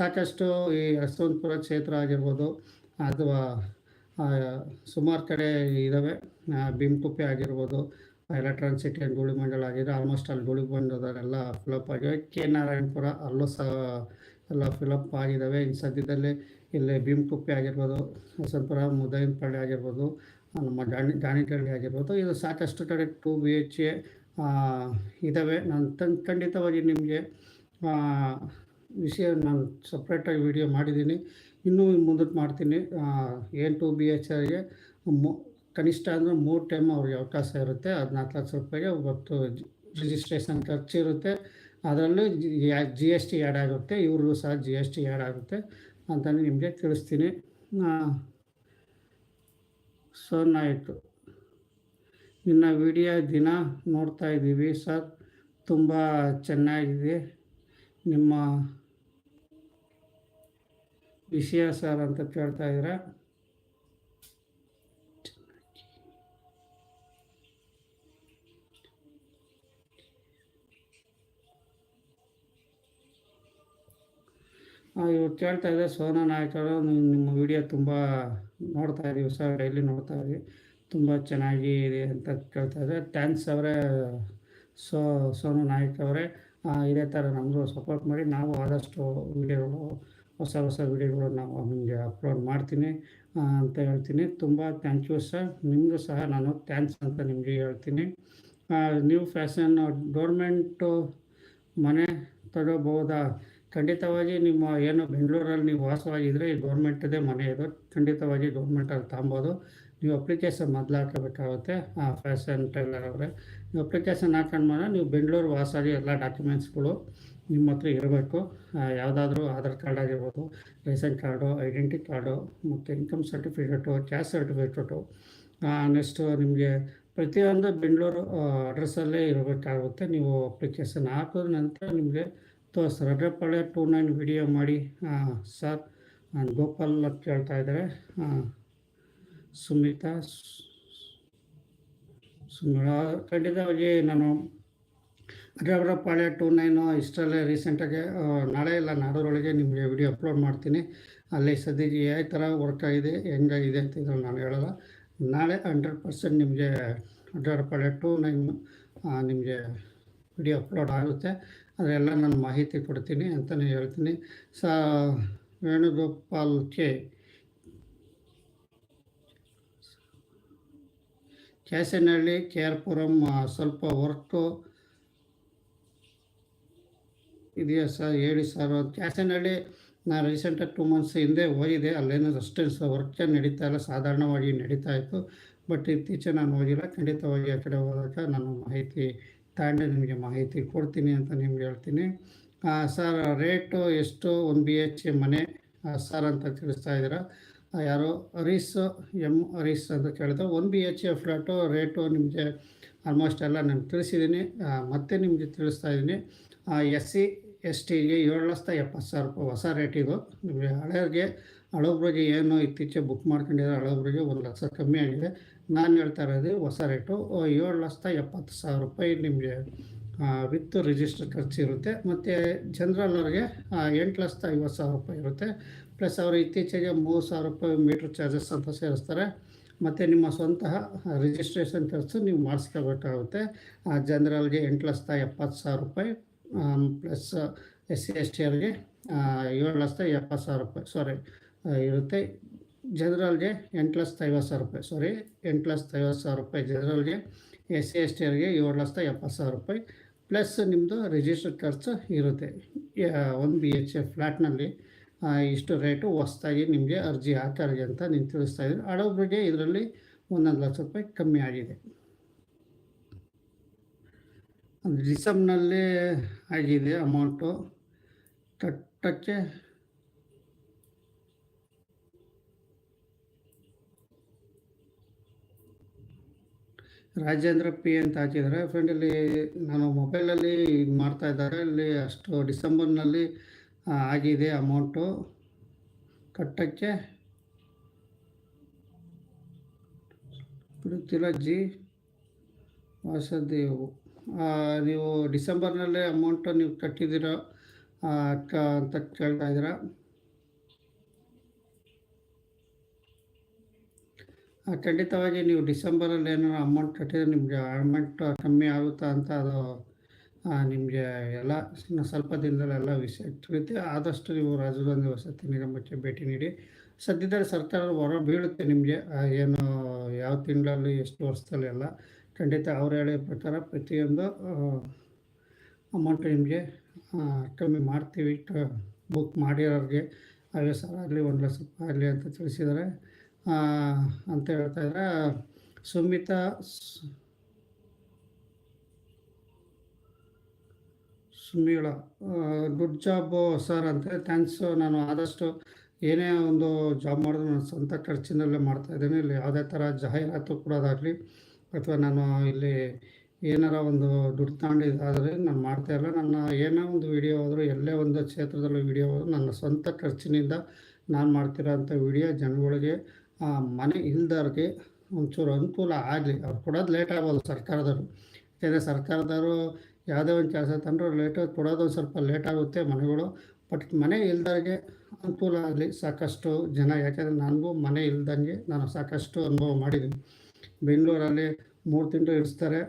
ಸಾಕಷ್ಟು ಈ ಯಶವಂತಪುರ ಕ್ಷೇತ್ರ ಆಗಿರ್ಬೋದು, ಅಥವಾ ಸುಮಾರು ಕಡೆ ಇದ್ದಾವೆ ಭೀಮಕುಪ್ಪೆ ಆಗಿರ್ಬೋದು ಎಲೆಕ್ಟ್ರಾನಿಕ್ ಸಿಟಿ ಮಂಡಳ ಆಗಿದೆ. ಆಲ್ಮೋಸ್ಟ್ ಅಲ್ಲಿ ಗುಳಿ ಬಂದದರೆಲ್ಲ ಫಿಲಪ್ ಆಗಿವೆ ಕೆ. ನಾರಾಯಣಪುರ ಅಲ್ಲೂ ಸಹ ಎಲ್ಲ ಫಿಲಪ್ ಆಗಿದ್ದಾವೆ ಇನ್ನು ಸದ್ಯದಲ್ಲಿ ಇಲ್ಲಿ ಭೀಮಕುಪ್ಪೆ ಆಗಿರ್ಬೋದು ಹಸನ್ಪುರ ಮುದಾಯಿನಪಳ್ಳಿ ಆಗಿರ್ಬೋದು, ನಮ್ಮ ಗಾಣಿ ಗಾಣಿಗಳ್ಳಿ ಆಗಿರ್ಬೋದು, ಇದು ಸಾಕಷ್ಟು ಕಡೆ ಟು ಬಿ ಎಚ್ ಎ ಇದ್ದಾವೆ ನಾನು ತನ್ ಖಂಡಿತವಾಗಿ ನಿಮಗೆ ವಿಷಯ ನಾನು ಸಪ್ರೇಟಾಗಿ ವಿಡಿಯೋ ಮಾಡಿದ್ದೀನಿ. ಇನ್ನೂ ಮುಂದಕ್ಕೆ ಮಾಡ್ತೀನಿ. ಏನು ಟು ಬಿ ಎಚ್ ಆರ್ಗೆ ಕನಿಷ್ಠ ಅಂದರೆ ಮೂರು ಟೈಮ್ ಅವ್ರಿಗೆ ಅವಕಾಶ ಇರುತ್ತೆ. ಹದಿನಾಲ್ಕು ಲಕ್ಷ ರೂಪಾಯಿಗೆ ಒಬ್ಬತ್ತು ರಿಜಿಸ್ಟ್ರೇಷನ್ ಖರ್ಚು ಇರುತ್ತೆ ಅದರಲ್ಲೂ ಜಿ ಎಸ್ ಟಿ ಆ್ಯಡ್ ಆಗುತ್ತೆ. ಇವ್ರಿಗೂ ಸಹ ಜಿ ಎಸ್ ಟಿ ಆ್ಯಡ್ ಆಗುತ್ತೆ ಅಂತಲೇ ನಿಮಗೆ ತಿಳಿಸ್ತೀನಿ. ಸೊ ನೈಟು ನಿನ್ನ ವಿಡಿಯೋ ದಿನ ನೋಡ್ತಾ ಇದ್ದೀವಿ ಸರ್. ತುಂಬ ಚೆನ್ನಾಗಿದೆ. ನಿಮ್ಮ ವಿಷಯ ಸರ್ ಅಂತ ಕೇಳ್ತಾ ಇದ್ದೀರಾ. ಇವ್ರು ಕೇಳ್ತಾ ಇದ್ದಾರೆ ಸೋನಾ ನಾಯಕ್ ನೀವು ನಿಮ್ಮ ವಿಡಿಯೋ ತುಂಬ ನೋಡ್ತಾ ಇದ್ದೀವಿ ಸರ್ ಡೈಲಿ ನೋಡ್ತಾ ಇದ್ದೀವಿ ತುಂಬ ಚೆನ್ನಾಗಿ ಇದೆ ಅಂತ ಕೇಳ್ತಾ ಇದ್ದಾರೆ ಥ್ಯಾಂಕ್ಸ್ ಅವರೇ, ಸೋ, ಸೋನು ನಾಯಕ್ ಅವರೇ ಇದೇ ಥರ ನಮಗೂ ಸಪೋರ್ಟ್ ಮಾಡಿ. ನಾವು ಆದಷ್ಟು ವಿಡಿಯೋಗಳು ಹೊಸ ಹೊಸ ವಿಡಿಯೋಗಳು ನಾವು ನಿಮಗೆ ಅಪ್ಲೋಡ್ ಮಾಡ್ತೀನಿ ಅಂತ ಹೇಳ್ತೀನಿ. ತುಂಬ ಥ್ಯಾಂಕ್ ಯು ಸರ್ ನಿಮಗೂ ಸಹ ನಾನು ಥ್ಯಾಂಕ್ಸ್ ಅಂತ ನಿಮಗೆ ಹೇಳ್ತೀನಿ. ನ್ಯೂ ಫ್ಯಾಷನ್ ಡೋರ್ಮೆಂಟು ಮನೆ ತಗೋಬಹುದಾ? ಖಂಡಿತವಾಗಿ ನಿಮ್ಮ ಏನು ಬೆಂಗಳೂರಲ್ಲಿ ನೀವು ವಾಸವಾಗಿದ್ದರೆ ಈ ಗೌರ್ಮೆಂಟದೇ ಮನೆ ಇದು ಖಂಡಿತವಾಗಿ ಗೌರ್ಮೆಂಟಲ್ಲಿ ತಗೊಬೋದು ನೀವು ಅಪ್ಲಿಕೇಶನ್ ಮೊದಲು ಹಾಕಬೇಕಾಗುತ್ತೆ. ಫ್ಯಾಷನ್ ಟೈಲರ್ ಅವರೇ. ನೀವು ಅಪ್ಲಿಕೇಶನ್ ಹಾಕೊಂಡು ಮೇಲೆ ನೀವು ಬೆಂಗಳೂರು ವಾಸಾಗಿ ಎಲ್ಲ ಡಾಕ್ಯುಮೆಂಟ್ಸ್ಗಳು ನಿಮ್ಮ ಹತ್ರ ಇರಬೇಕು. ಯಾವುದಾದ್ರೂ ಆಧಾರ್ ಕಾರ್ಡ್ ಆಗಿರ್ಬೋದು, ರೇಷನ್ ಕಾರ್ಡು ಐಡೆಂಟಿ ಕಾರ್ಡು, ಮತ್ತು income certificate caste certificate next ನಿಮಗೆ ಪ್ರತಿಯೊಂದು ಬೆಂಗಳೂರು ಅಡ್ರೆಸ್ಸಲ್ಲೇ ಇರಬೇಕಾಗುತ್ತೆ. ನೀವು ಅಪ್ಲಿಕೇಶನ್ ಹಾಕಿದ ನಂತರ ನಿಮಗೆ ತೋರಿಸ್ತಾರೆ ಅಡ್ರೆಪಾಳ್ಯ ಟೂ ನೈನ್ ವಿಡಿಯೋ ಮಾಡಿ. ಸರ್ ಗೋಪಾಲ್ ಅಂತ ಕೇಳ್ತಾ ಇದ್ದಾರೆ. ಸುಮಿತಾ ಸುಮಿತಾ ಖಂಡಿತವಾಗಿ ನಾನು ಅಡ್ರೆಪಾಳ್ಯ ಟೂ ನೈನು ಇಷ್ಟರಲ್ಲೇ ರೀಸೆಂಟಾಗಿ ನಾಳೆ ಇಲ್ಲ, ನಾಡೋರೊಳಗೆ ನಿಮಗೆ ವಿಡಿಯೋ ಅಪ್ಲೋಡ್ ಮಾಡ್ತೀನಿ. ಅಲ್ಲಿ ಸದ್ಯಕ್ಕೆ ಯಾವ ಥರ ವರ್ಕ್ ಆಗಿದೆ ಹೆಂಗಾಗಿದೆ ಅಂತ ಇದ್ರಲ್ಲಿ ನಾನು ಹೇಳಲ್ಲ. ನಾಳೆ ಹಂಡ್ರೆಡ್ ಪರ್ಸೆಂಟ್ ನಿಮಗೆ ಅಡ್ರೆಪಾಳ್ಯ ಟೂ ನೈನ್ ನಿಮಗೆ ವಿಡಿಯೋ ಅಪ್ಲೋಡ್ ಆಗುತ್ತೆ. ಅದೆಲ್ಲ ನಾನು ಮಾಹಿತಿ ಕೊಡ್ತೀನಿ ಅಂತಲೇ ಹೇಳ್ತೀನಿ. ಸ, Venugopal K. Kyasanahalli K R Puram ಸ್ವಲ್ಪ ವರ್ಕು ಇದೆಯಾ ಸರ್ ಹೇಳಿ ಸರ್. ಕ್ಯಾಸನಹಳ್ಳಿ ನಾನು ರೀಸೆಂಟಾಗಿ ಟೂ ಮಂತ್ಸ್ ಹಿಂದೆ ಹೋಗಿದೆ ಅಲ್ಲೇನೋ ಸರ್ ವರ್ಕ್ ನಡೀತಾ ಇಲ್ಲ. ಸಾಧಾರಣವಾಗಿ ನಡೀತಾ ಇತ್ತು. ಬಟ್ ಇತ್ತೀಚೆಗೆ ನಾನು ಹೋಗಿಲ್ಲ. ಖಂಡಿತವಾಗಿ ಆ ಕಡೆ ಹೋದಾಗ ನಾನು ಮಾಹಿತಿ ತಗೊಂಡು ನಿಮಗೆ ಮಾಹಿತಿ ಕೊಡ್ತೀನಿ ಅಂತ ನಿಮ್ಗೆ ಹೇಳ್ತೀನಿ. ಸರ್ ರೇಟು ಎಷ್ಟು? ಒಂದು ಬಿ ಎಚ್ ಮನೆ ಆ, ಸರ್ ಅಂತ ತಿಳಿಸ್ತಾ ಇದ್ದೀರಾ? ಯಾರೋ? ಹರೀಸ್ ಎಂ ಹರೀಸ್ ಅಂತ ಕೇಳಿದ್ರು one B H A flat rate ನಿಮಗೆ ಆಲ್ಮೋಸ್ಟ್ ಎಲ್ಲ ನಾನು ತಿಳಿಸಿದ್ದೀನಿ. ಮತ್ತೆ ನಿಮಗೆ ತಿಳಿಸ್ತಾ ಇದ್ದೀನಿ. ಎಸ್ ಸಿ ಎಸ್ ಟಿಗೆ ಏಳು ಲಕ್ಷದ ಎಪ್ಪತ್ತು ಸಾವಿರ ರೂಪಾಯಿ ಹೊಸ ರೇಟಿದು ನಿಮಗೆ ಹಳೆಯವ್ರಿಗೆ ಹಳೋಬ್ರಿಗೆ ಏನು ಇತ್ತೀಚೆಗೆ ಬುಕ್ ಮಾಡ್ಕೊಂಡಿದ್ದಾರೆ ಹಳೋಬ್ರಿಗೆ ಒಂದು ಲಕ್ಷ ಕಮ್ಮಿ ಆಗಿದೆ. ನಾನು ಹೇಳ್ತಾ ಇರೋದು ಹೊಸ ರೇಟು. ಏಳು ಲಕ್ಷದ ಎಪ್ಪತ್ತು ಸಾವಿರ ರೂಪಾಯಿ ನಿಮಗೆ ವಿತ್ ರಿಜಿಸ್ಟರ್ ಖರ್ಚು ಇರುತ್ತೆ. ಮತ್ತು ಜನರಲ್ ಅವ್ರಿಗೆ ಎಂಟು ಲಕ್ಷದ ಐವತ್ತು ಸಾವಿರ ರೂಪಾಯಿ ಇರುತ್ತೆ. ಪ್ಲಸ್ ಅವರು ಇತ್ತೀಚೆಗೆ ಮೂರು ಸಾವಿರ ರೂಪಾಯಿ ಮೀಟ್ರ್ ಚಾರ್ಜಸ್ ಅಂತ ಸೇರಿಸ್ತಾರೆ. ಮತ್ತು ನಿಮ್ಮ ಸ್ವಂತ ರಿಜಿಸ್ಟ್ರೇಷನ್ ಖರ್ಚು ನೀವು ಮಾಡಿಸ್ಕೋಬೇಕಾಗುತ್ತೆ. ಜನರಲ್ಗೆ ಎಂಟು ಲಕ್ಷದ ಎಪ್ಪತ್ತು ಸಾವಿರ ರೂಪಾಯಿ plus S C S T ಅವ್ರಿಗೆ ಏಳು ಲಕ್ಷದ ಎಪ್ಪತ್ತು ಸಾವಿರ ರೂಪಾಯಿ ಸಾರಿ ಇರುತ್ತೆ. ಜನರಲ್ಗೆ ಎಂಟು ಲಕ್ಷದ ಐವತ್ತು ಸಾವಿರ ರೂಪಾಯಿ. ಸಾರಿ ಎಂಟು ಲಕ್ಷದ ಐವತ್ತು ಸಾವಿರ ರೂಪಾಯಿ ಜನರಲ್ಗೆ ಎಸ್ ಸಿ ಎಸ್ ಟಿ ಅವರಿಗೆ ಏಳು ಲಕ್ಷದ ಎಪ್ಪತ್ತು ಸಾವಿರ ರೂಪಾಯಿ. ಪ್ಲಸ್ ನಿಮ್ಮದು ರಿಜಿಸ್ಟರ್ ಖರ್ಚು ಇರುತ್ತೆ. ಒಂದು ಬಿ ಎಚ್ ಎ ಫ್ಲ್ಯಾಟ್ನಲ್ಲಿ ಇಷ್ಟು ರೇಟು ಹೊಸ್ದಾಗಿ ನಿಮಗೆ ಅರ್ಜಿ ಹಾಕೋರಿಗೆ ಅಂತ ನೀವು ತಿಳಿಸ್ತಾ ಇದ್ದೀನಿ ಹಳಬ್ರಿಗೆ ಇದರಲ್ಲಿ ಒಂದೊಂದು ಲಕ್ಷ ರೂಪಾಯಿ ಕಮ್ಮಿ ಆಗಿದೆ. ಡಿಸೆಂಬ್ನಲ್ಲಿ ಆಗಿದೆ ಅಮೌಂಟು ಕಟ್ಟಕ್ಕೆ ರಾಜೇಂದ್ರ ಪಿ ಅಂತ ಹಾಕಿದ್ದಾರೆ. ಫ್ರೆಂಡ್ ಇಲ್ಲಿ ನಾನು ಮೊಬೈಲಲ್ಲಿ ಮಾಡ್ತಾ ಇದ್ದಾರೆ. ಇಲ್ಲಿ ಅಷ್ಟು ಡಿಸೆಂಬರ್ನಲ್ಲಿ ಆಗಿದೆ ಅಮೌಂಟು ಕಟ್ಟಕ್ಕೆ ಬಿಡುತ್ತಿಲ್ಲ ಜಿ. ವಾಸದೇವು ನೀವು ಡಿಸೆಂಬರ್ನಲ್ಲೇ ಅಮೌಂಟು ನೀವು ಕಟ್ಟಿದ್ದೀರ ಅಂತ ಕೇಳ್ತಾ ಇದ್ದೀರಾ ಆ, ಖಂಡಿತವಾಗಿ ನೀವು ಡಿಸೆಂಬರಲ್ಲಿ ಏನಾರು ಅಮೌಂಟ್ ಕಟ್ಟಿದ್ರೆ ನಿಮಗೆ ಅಮೌಂಟ್ ಕಮ್ಮಿ ಆಗುತ್ತಾ ಅಂತ ಅದು ನಿಮಗೆ ಎಲ್ಲ ಸ್ವಲ್ಪ ದಿನದಲ್ಲಿ ಎಲ್ಲ ವಿಷಯ ತಿಳಿಯುತ್ತೆ. ಆದಷ್ಟು ನೀವು ರಾಜಧಾನಿ ವಸತಿ ನಿಗಮಕ್ಕೆ ಭೇಟಿ ನೀಡಿ. ಸದ್ಯದಲ್ಲಿ ಸರ್ಕಾರ ಹೊರ ಬೀಳುತ್ತೆ ನಿಮಗೆ ಏನು ಯಾವ ತಿಂಗಳಲ್ಲಿ ಎಷ್ಟು ವರ್ಷದಲ್ಲಿ ಎಲ್ಲ. ಖಂಡಿತ ಅವ್ರು ಹೇಳಿದ ಪ್ರಕಾರ ಪ್ರತಿಯೊಂದು ಅಮೌಂಟ್ ನಿಮಗೆ ಕಮ್ಮಿ ಮಾಡ್ತೀವಿ. ಬುಕ್ ಮಾಡಿರೋರಿಗೆ ಐವತ್ತು ಸಾವಿರ ಆಗಲಿ ಒಂದು ಲಕ್ಷ ರೂಪಾಯಿ ಆಗಲಿ ಅಂತ ತಿಳಿಸಿದ್ದಾರೆ. ಆ, ಅಂತ ಹೇಳ್ತಾ ಇದ್ದಾರೆ Sumita Sumila good job sir ಅಂತ ಥ್ಯಾಂಕ್ಸ್ ನಾನು ಆದಷ್ಟು ಏನೇ ಒಂದು ಜಾಬ್ ಮಾಡಿದ್ರು ನಾನು ಸ್ವಂತ ಖರ್ಚಿನಲ್ಲೇ ಮಾಡ್ತಾ ಇದ್ದೀನಿ. ಇಲ್ಲಿ ಯಾವುದೇ ಥರ ಜಾಹೀರಾತು ಕೊಡೋದಾಗಲಿ ಅಥವಾ ನಾನು ಇಲ್ಲಿ ಏನಾರ ಒಂದು ದುಡ್ಡು ತಗೊಂಡಿದ್ದಾದರೆ ನಾನು ಮಾಡ್ತಾ ಇಲ್ಲ ನನ್ನ ಏನೇ ಒಂದು ವಿಡಿಯೋ ಆದರೂ, ಎಲ್ಲೇ ಒಂದು ಕ್ಷೇತ್ರದಲ್ಲೂ ವಿಡಿಯೋ ಆದರೂ, ನನ್ನ ಸ್ವಂತ ಖರ್ಚಿನಿಂದ ನಾನು ಮಾಡ್ತಿರೋ ಅಂಥ ವಿಡಿಯೋ ಜನಗಳಿಗೆ ಮನೆ ಇಲ್ದವ್ರಿಗೆ ಒಂಚೂರು ಅನುಕೂಲ ಆಗಲಿ. ಅವ್ರು ಕೊಡೋದು ಲೇಟ್ ಆಗ್ಬೋದು ಸರ್ಕಾರದವರು. ಯಾಕೆಂದರೆ ಸರ್ಕಾರದವರು ಯಾವುದೇ ಒಂದು ಕೆಲಸ ತಂದರೂ ಲೇಟ್ ಕೊಡೋದು ಒಂದು ಸ್ವಲ್ಪ ಲೇಟ್ ಆಗುತ್ತೆ ಮನೆಗಳು. ಬಟ್ ಮನೆ ಇಲ್ದವ್ರಿಗೆ ಅನುಕೂಲ ಆಗಲಿ. ಸಾಕಷ್ಟು ಜನ, ಯಾಕೆಂದರೆ ನನಗೂ ಮನೆ ಇಲ್ದಂಗೆ ನಾನು ಸಾಕಷ್ಟು ಅನುಭವ ಮಾಡಿದ್ದೀನಿ. ಬೆಂಗಳೂರಲ್ಲಿ ಮೂರು ತಿಂಗಳು ಇಡಿಸ್ತಾರೆ,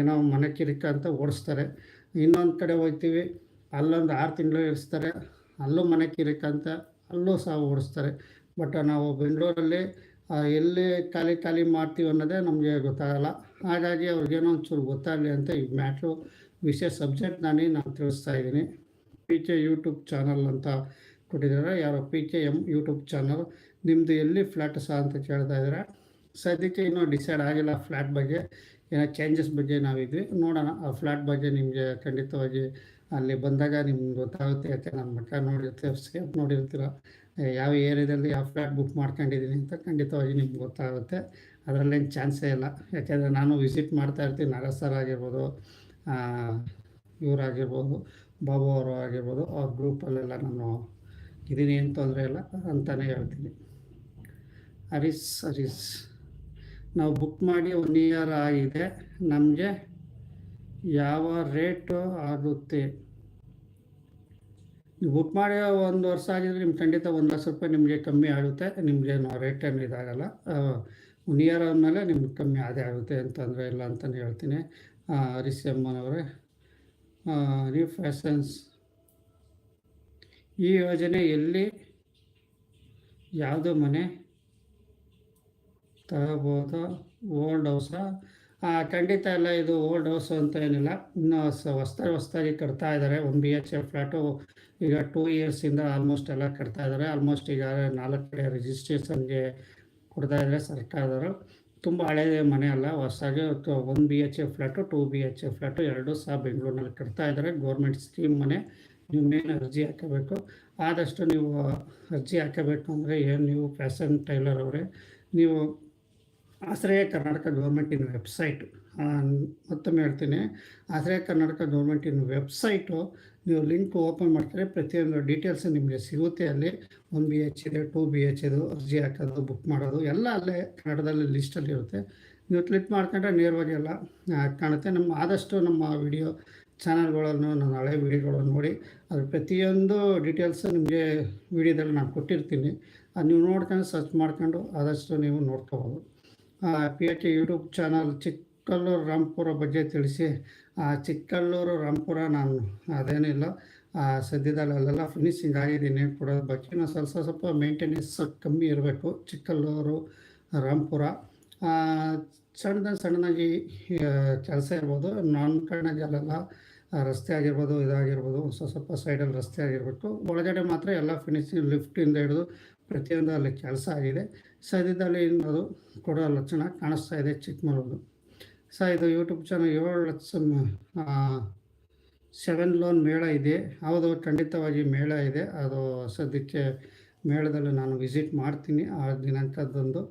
ಏನೋ ಮನೆ ಕಿರಿಕ ಅಂತ ಓಡಿಸ್ತಾರೆ. ಇನ್ನೊಂದು ಕಡೆ ಹೋಗ್ತೀವಿ, ಅಲ್ಲೊಂದು ಆರು ತಿಂಗಳು ಇಡಿಸ್ತಾರೆ, ಅಲ್ಲೂ ಮನೆ ಕಿರಿಕ ಅಂತ ಅಲ್ಲೂ ಸಹ ಓಡಿಸ್ತಾರೆ. ಬಟ್ ನಾವು ಬೆಂಗಳೂರಲ್ಲಿ ಎಲ್ಲಿ ಖಾಲಿ ಖಾಲಿ ಮಾಡ್ತೀವಿ ಅನ್ನೋದೇ ನಮಗೆ ಗೊತ್ತಾಗಲ್ಲ. ಹಾಗಾಗಿ ಅವ್ರಿಗೇನೋ ಒಂಚೂರು ಗೊತ್ತಾಗಲಿ ಅಂತ ಈ ಮ್ಯಾಟ್ರು ವಿಷಯ ಸಬ್ಜೆಕ್ಟ್ ನಾನೇ ನಾನು ತಿಳಿಸ್ತಾ ಇದ್ದೀನಿ. ಪಿ ಕೆ ಯೂಟ್ಯೂಬ್ ಚಾನಲ್ ಅಂತ ಕೊಟ್ಟಿದ್ದಾರೆ. ಯಾರೋ P K M YouTube channel. ನಿಮ್ಮದು ಎಲ್ಲಿ ಫ್ಲ್ಯಾಟ್ ಸಹ ಅಂತ ಕೇಳ್ತಾ ಇದ್ದಾರೆ ಸದ್ಯಕ್ಕೆ ಇನ್ನೂ ಡಿಸೈಡ್ ಆಗಿಲ್ಲ ಫ್ಲ್ಯಾಟ್ ಬಗ್ಗೆ. ಏನೋ ಚೇಂಜಸ್ ಬಗ್ಗೆ ನಾವಿದ್ವಿ. ನೋಡೋಣ. ಆ ಫ್ಲ್ಯಾಟ್ ಬಗ್ಗೆ ನಿಮಗೆ ಖಂಡಿತವಾಗಿ ಅಲ್ಲಿ ಬಂದಾಗ ನಿಮ್ಗೆ ಗೊತ್ತಾಗುತ್ತೆ, ಯಾಕೆ ನಾನು ಮಠ ನೋಡಿರ್ತೀರ, ಸೇಫ್ ನೋಡಿರ್ತೀರ, ಯಾವ ಏರಿಯಾದಲ್ಲಿ ಯಾವ ಫ್ಲ್ಯಾಟ್ ಬುಕ್ ಮಾಡ್ಕೊಂಡಿದ್ದೀನಿ ಅಂತ ಖಂಡಿತವಾಗಿ ನಿಮ್ಗೆ ಗೊತ್ತಾಗುತ್ತೆ. ಅದರಲ್ಲೇನು ಚಾನ್ಸೇ ಇಲ್ಲ. ಯಾಕೆಂದರೆ ನಾನು ವಿಸಿಟ್ ಮಾಡ್ತಾ ಇರ್ತೀನಿ ನಗರ್ ಆಗಿರ್ಬೋದು ಇವರಾಗಿರ್ಬೋದು ಬಾಬು ಅವರು ಆಗಿರ್ಬೋದು, ಅವ್ರ ಗ್ರೂಪಲ್ಲೆಲ್ಲ ನಾನು ಇದೀನಿ, ಏನು ತೊಂದರೆ ಇಲ್ಲ ಅಂತಲೇ ಹೇಳ್ತೀನಿ. ಅರಿಸ್ ಅರಿಸ್ ನಾವು ಬುಕ್ ಮಾಡಿ ಒನ್ ಇಯರ್ ಆಗಿದೆ. ನಮಗೆ ಯಾವ ರೇಟು ಆಗುತ್ತೆ? ನೀವು ಬುಕ್ ಮಾಡಿ ಒಂದು ವರ್ಷ ಆಗಿದ್ರೆ ನಿಮ್ಗೆ ಖಂಡಿತ ಒಂದು ಲಕ್ಷ ರೂಪಾಯಿ ನಿಮಗೆ ಕಮ್ಮಿ ಆಗುತ್ತೆ. ನಿಮಗೇನು ರೇಟ್ ಏನು ಇದಾಗಲ್ಲ. ಒನ್ ಇಯರ್ ಆದಮೇಲೆ ನಿಮ್ಗೆ ಕಮ್ಮಿ ಅದೇ ಆಗುತ್ತೆ ಅಂತಂದರೆ ಇಲ್ಲ ಅಂತಲೇ ಹೇಳ್ತೀನಿ. ಹರೀಶ್ ಅಮ್ಮನವರೇ ನ್ಯೂ ಫ್ಯಾಷನ್ಸ್ ಈ ಯೋಜನೆ ಎಲ್ಲಿ ಯಾವುದು ಮನೆ ತಗೋಬೋದು? ಓಲ್ಡ್ ಹೌಸಾ ಖಂಡಿತ ಇಲ್ಲ ಇದು ಓಲ್ಡ್ ಹೌಸ್ ಅಂತ ಏನಿಲ್ಲ. ಇನ್ನು ಹೊಸ್ತಾಗಿ ಹೊಸ್ದಾಗಿ ಕಟ್ತಾ ಇದ್ದಾರೆ ಒಂದು ಬಿ ಎಚ್ ಎಫ್ ಫ್ಲ್ಯಾಟು ಈಗ ಟೂ ಇಯರ್ಸಿಂದ ಆಲ್ಮೋಸ್ಟ್ ಎಲ್ಲ ಕಟ್ತಾ ಇದ್ದಾರೆ ಆಲ್ಮೋಸ್ಟ್ ಈಗ ನಾಲ್ಕು ಕಡೆ ರಿಜಿಸ್ಟ್ರೇಷನ್ಗೆ ಕೊಡ್ತಾ ಇದ್ದಾರೆ ಸರ್ಕಾರದವರು. ತುಂಬ ಹಳೆಯ ಮನೆ ಅಲ್ಲ. ಹೊಸದಾಗಿ one B H F flat two B H F flat ಎರಡೂ ಸಹ ಬೆಂಗಳೂರಿನಲ್ಲಿ ಕಟ್ತಾ ಇದ್ದಾರೆ ಗೌರ್ಮೆಂಟ್ ಸ್ಕೀಮ್ ಮನೆ. ನೀವು ಮೇನ್ ಅರ್ಜಿ ಹಾಕಬೇಕು. ಆದಷ್ಟು ನೀವು ಅರ್ಜಿ ಹಾಕಬೇಕು ಅಂದರೆ ಏನು ನೀವು ಫ್ಯಾಷನ್ ಟೈಲರ್ ಅವರೇ, ನೀವು ಆಶ್ರಯ ಕರ್ನಾಟಕ ಗೌರ್ಮೆಂಟಿನ ವೆಬ್ಸೈಟ್. ಮತ್ತೊಮ್ಮೆ ಹೇಳ್ತೀನಿ, ಆಶ್ರಯ ಕರ್ನಾಟಕ ಗೌರ್ಮೆಂಟಿನ ವೆಬ್ಸೈಟು, ನೀವು ಲಿಂಕ್ ಓಪನ್ ಮಾಡ್ತಾರೆ, ಪ್ರತಿಯೊಂದು ಡೀಟೇಲ್ಸ್ ನಿಮಗೆ ಸಿಗುತ್ತೆ ಅಲ್ಲಿ. ಒನ್ ಬಿ ಎಚ್ ಇದೆ, ಟೂ ಬಿ ಎಚ್ ಇದು, ಅರ್ಜಿ ಹಾಕೋದು, ಬುಕ್ ಮಾಡೋದು, ಎಲ್ಲ ಅಲ್ಲೇ ಕನ್ನಡದಲ್ಲಿ ಲಿಸ್ಟಲ್ಲಿ ಇರುತ್ತೆ. ನೀವು ಕ್ಲಿಕ್ ಮಾಡ್ಕೊಂಡ್ರೆ ನೇರವಾಗಿ ಎಲ್ಲ ಕಾಣುತ್ತೆ. ನಮ್ಮ ಆದಷ್ಟು ನಮ್ಮ ವಿಡಿಯೋ ಚಾನಲ್ಗಳನ್ನು ನಾನು ಹಳೆ ವಿಡಿಯೋಗಳನ್ನು ನೋಡಿ ಅದ್ರ ಪ್ರತಿಯೊಂದು ಡೀಟೇಲ್ಸ್ ನಿಮಗೆ ವಿಡಿಯೋದಲ್ಲಿ ನಾನು ಕೊಟ್ಟಿರ್ತೀನಿ. ಅದು ನೀವು ನೋಡ್ಕೊಂಡು ಸರ್ಚ್ ಮಾಡ್ಕೊಂಡು ಆದಷ್ಟು ನೀವು ನೋಡ್ಕೋಬೋದು. P H YouTube channel Chikkalluru Rampura ಬಗ್ಗೆ ತಿಳಿಸಿ. ಚಿಕ್ಕಲ್ಲೂರು ರಾಮ್ಪುರ ನಾನು ಅದೇನಿಲ್ಲ. ಆ, ಅಲ್ಲೆಲ್ಲ ಫಿನಿಶಿಂಗ್ ಆಗಿದ್ದೀನಿ ಕೂಡ ಬಗ್ಗೆ ಸ್ವಲ್ಪ ಸ್ವಲ್ಪ ಮೇಂಟೆನೆನ್ಸ್ ಕಮ್ಮಿ ಇರಬೇಕು. ಚಿಕ್ಕಲ್ಲೂರು ರಾಮ್ಪುರ. ಸಣ್ಣದಾಗಿ ಸಣ್ಣ ಸಣ್ಣದಾಗಿ ಕೆಲಸ ಇರ್ಬೋದು. ನಾನ್ ಕಣ್ಣಗೆಲ್ಲ ರಸ್ತೆ ಆಗಿರ್ಬೋದು ಇದಾಗಿರ್ಬೋದು. ಸ್ವಲ್ಪ ಸ್ವಲ್ಪ ಸೈಡಲ್ಲಿ ರಸ್ತೆ ಆಗಿರಬೇಕು. ಒಳಗಡೆ ಮಾತ್ರ ಎಲ್ಲ ಫಿನಿಶಿಂಗ್ ಲಿಫ್ಟಿಂದ ಹಿಡಿದು ಪ್ರತಿಯೊಂದು ಅಲ್ಲಿ ಕೆಲಸ ಆಗಿದೆ. ಸದ್ಯದಲ್ಲಿ ಅದು ಕೊಡೋ ಲಕ್ಷಣ ಕಾಣಿಸ್ತಾ ಇದೆ ಚಿಕ್ಕಮಗಳೂರು. ಸೊ ಇದು ಯೂಟ್ಯೂಬ್ ಚಾನಲ್ ಏಳು ಲಕ್ಷ ಸೆವೆನ್ ಲೋನ್ ಮೇಳ ಇದೆ. ಹೌದು ಖಂಡಿತವಾಗಿ ಮೇಳ ಇದೆ. ಅದು ಸದ್ಯಕ್ಕೆ ಮೇಳದಲ್ಲಿ ನಾನು ವಿಸಿಟ್ ಮಾಡ್ತೀನಿ. ಆ ದಿನಾಂಕದಂದು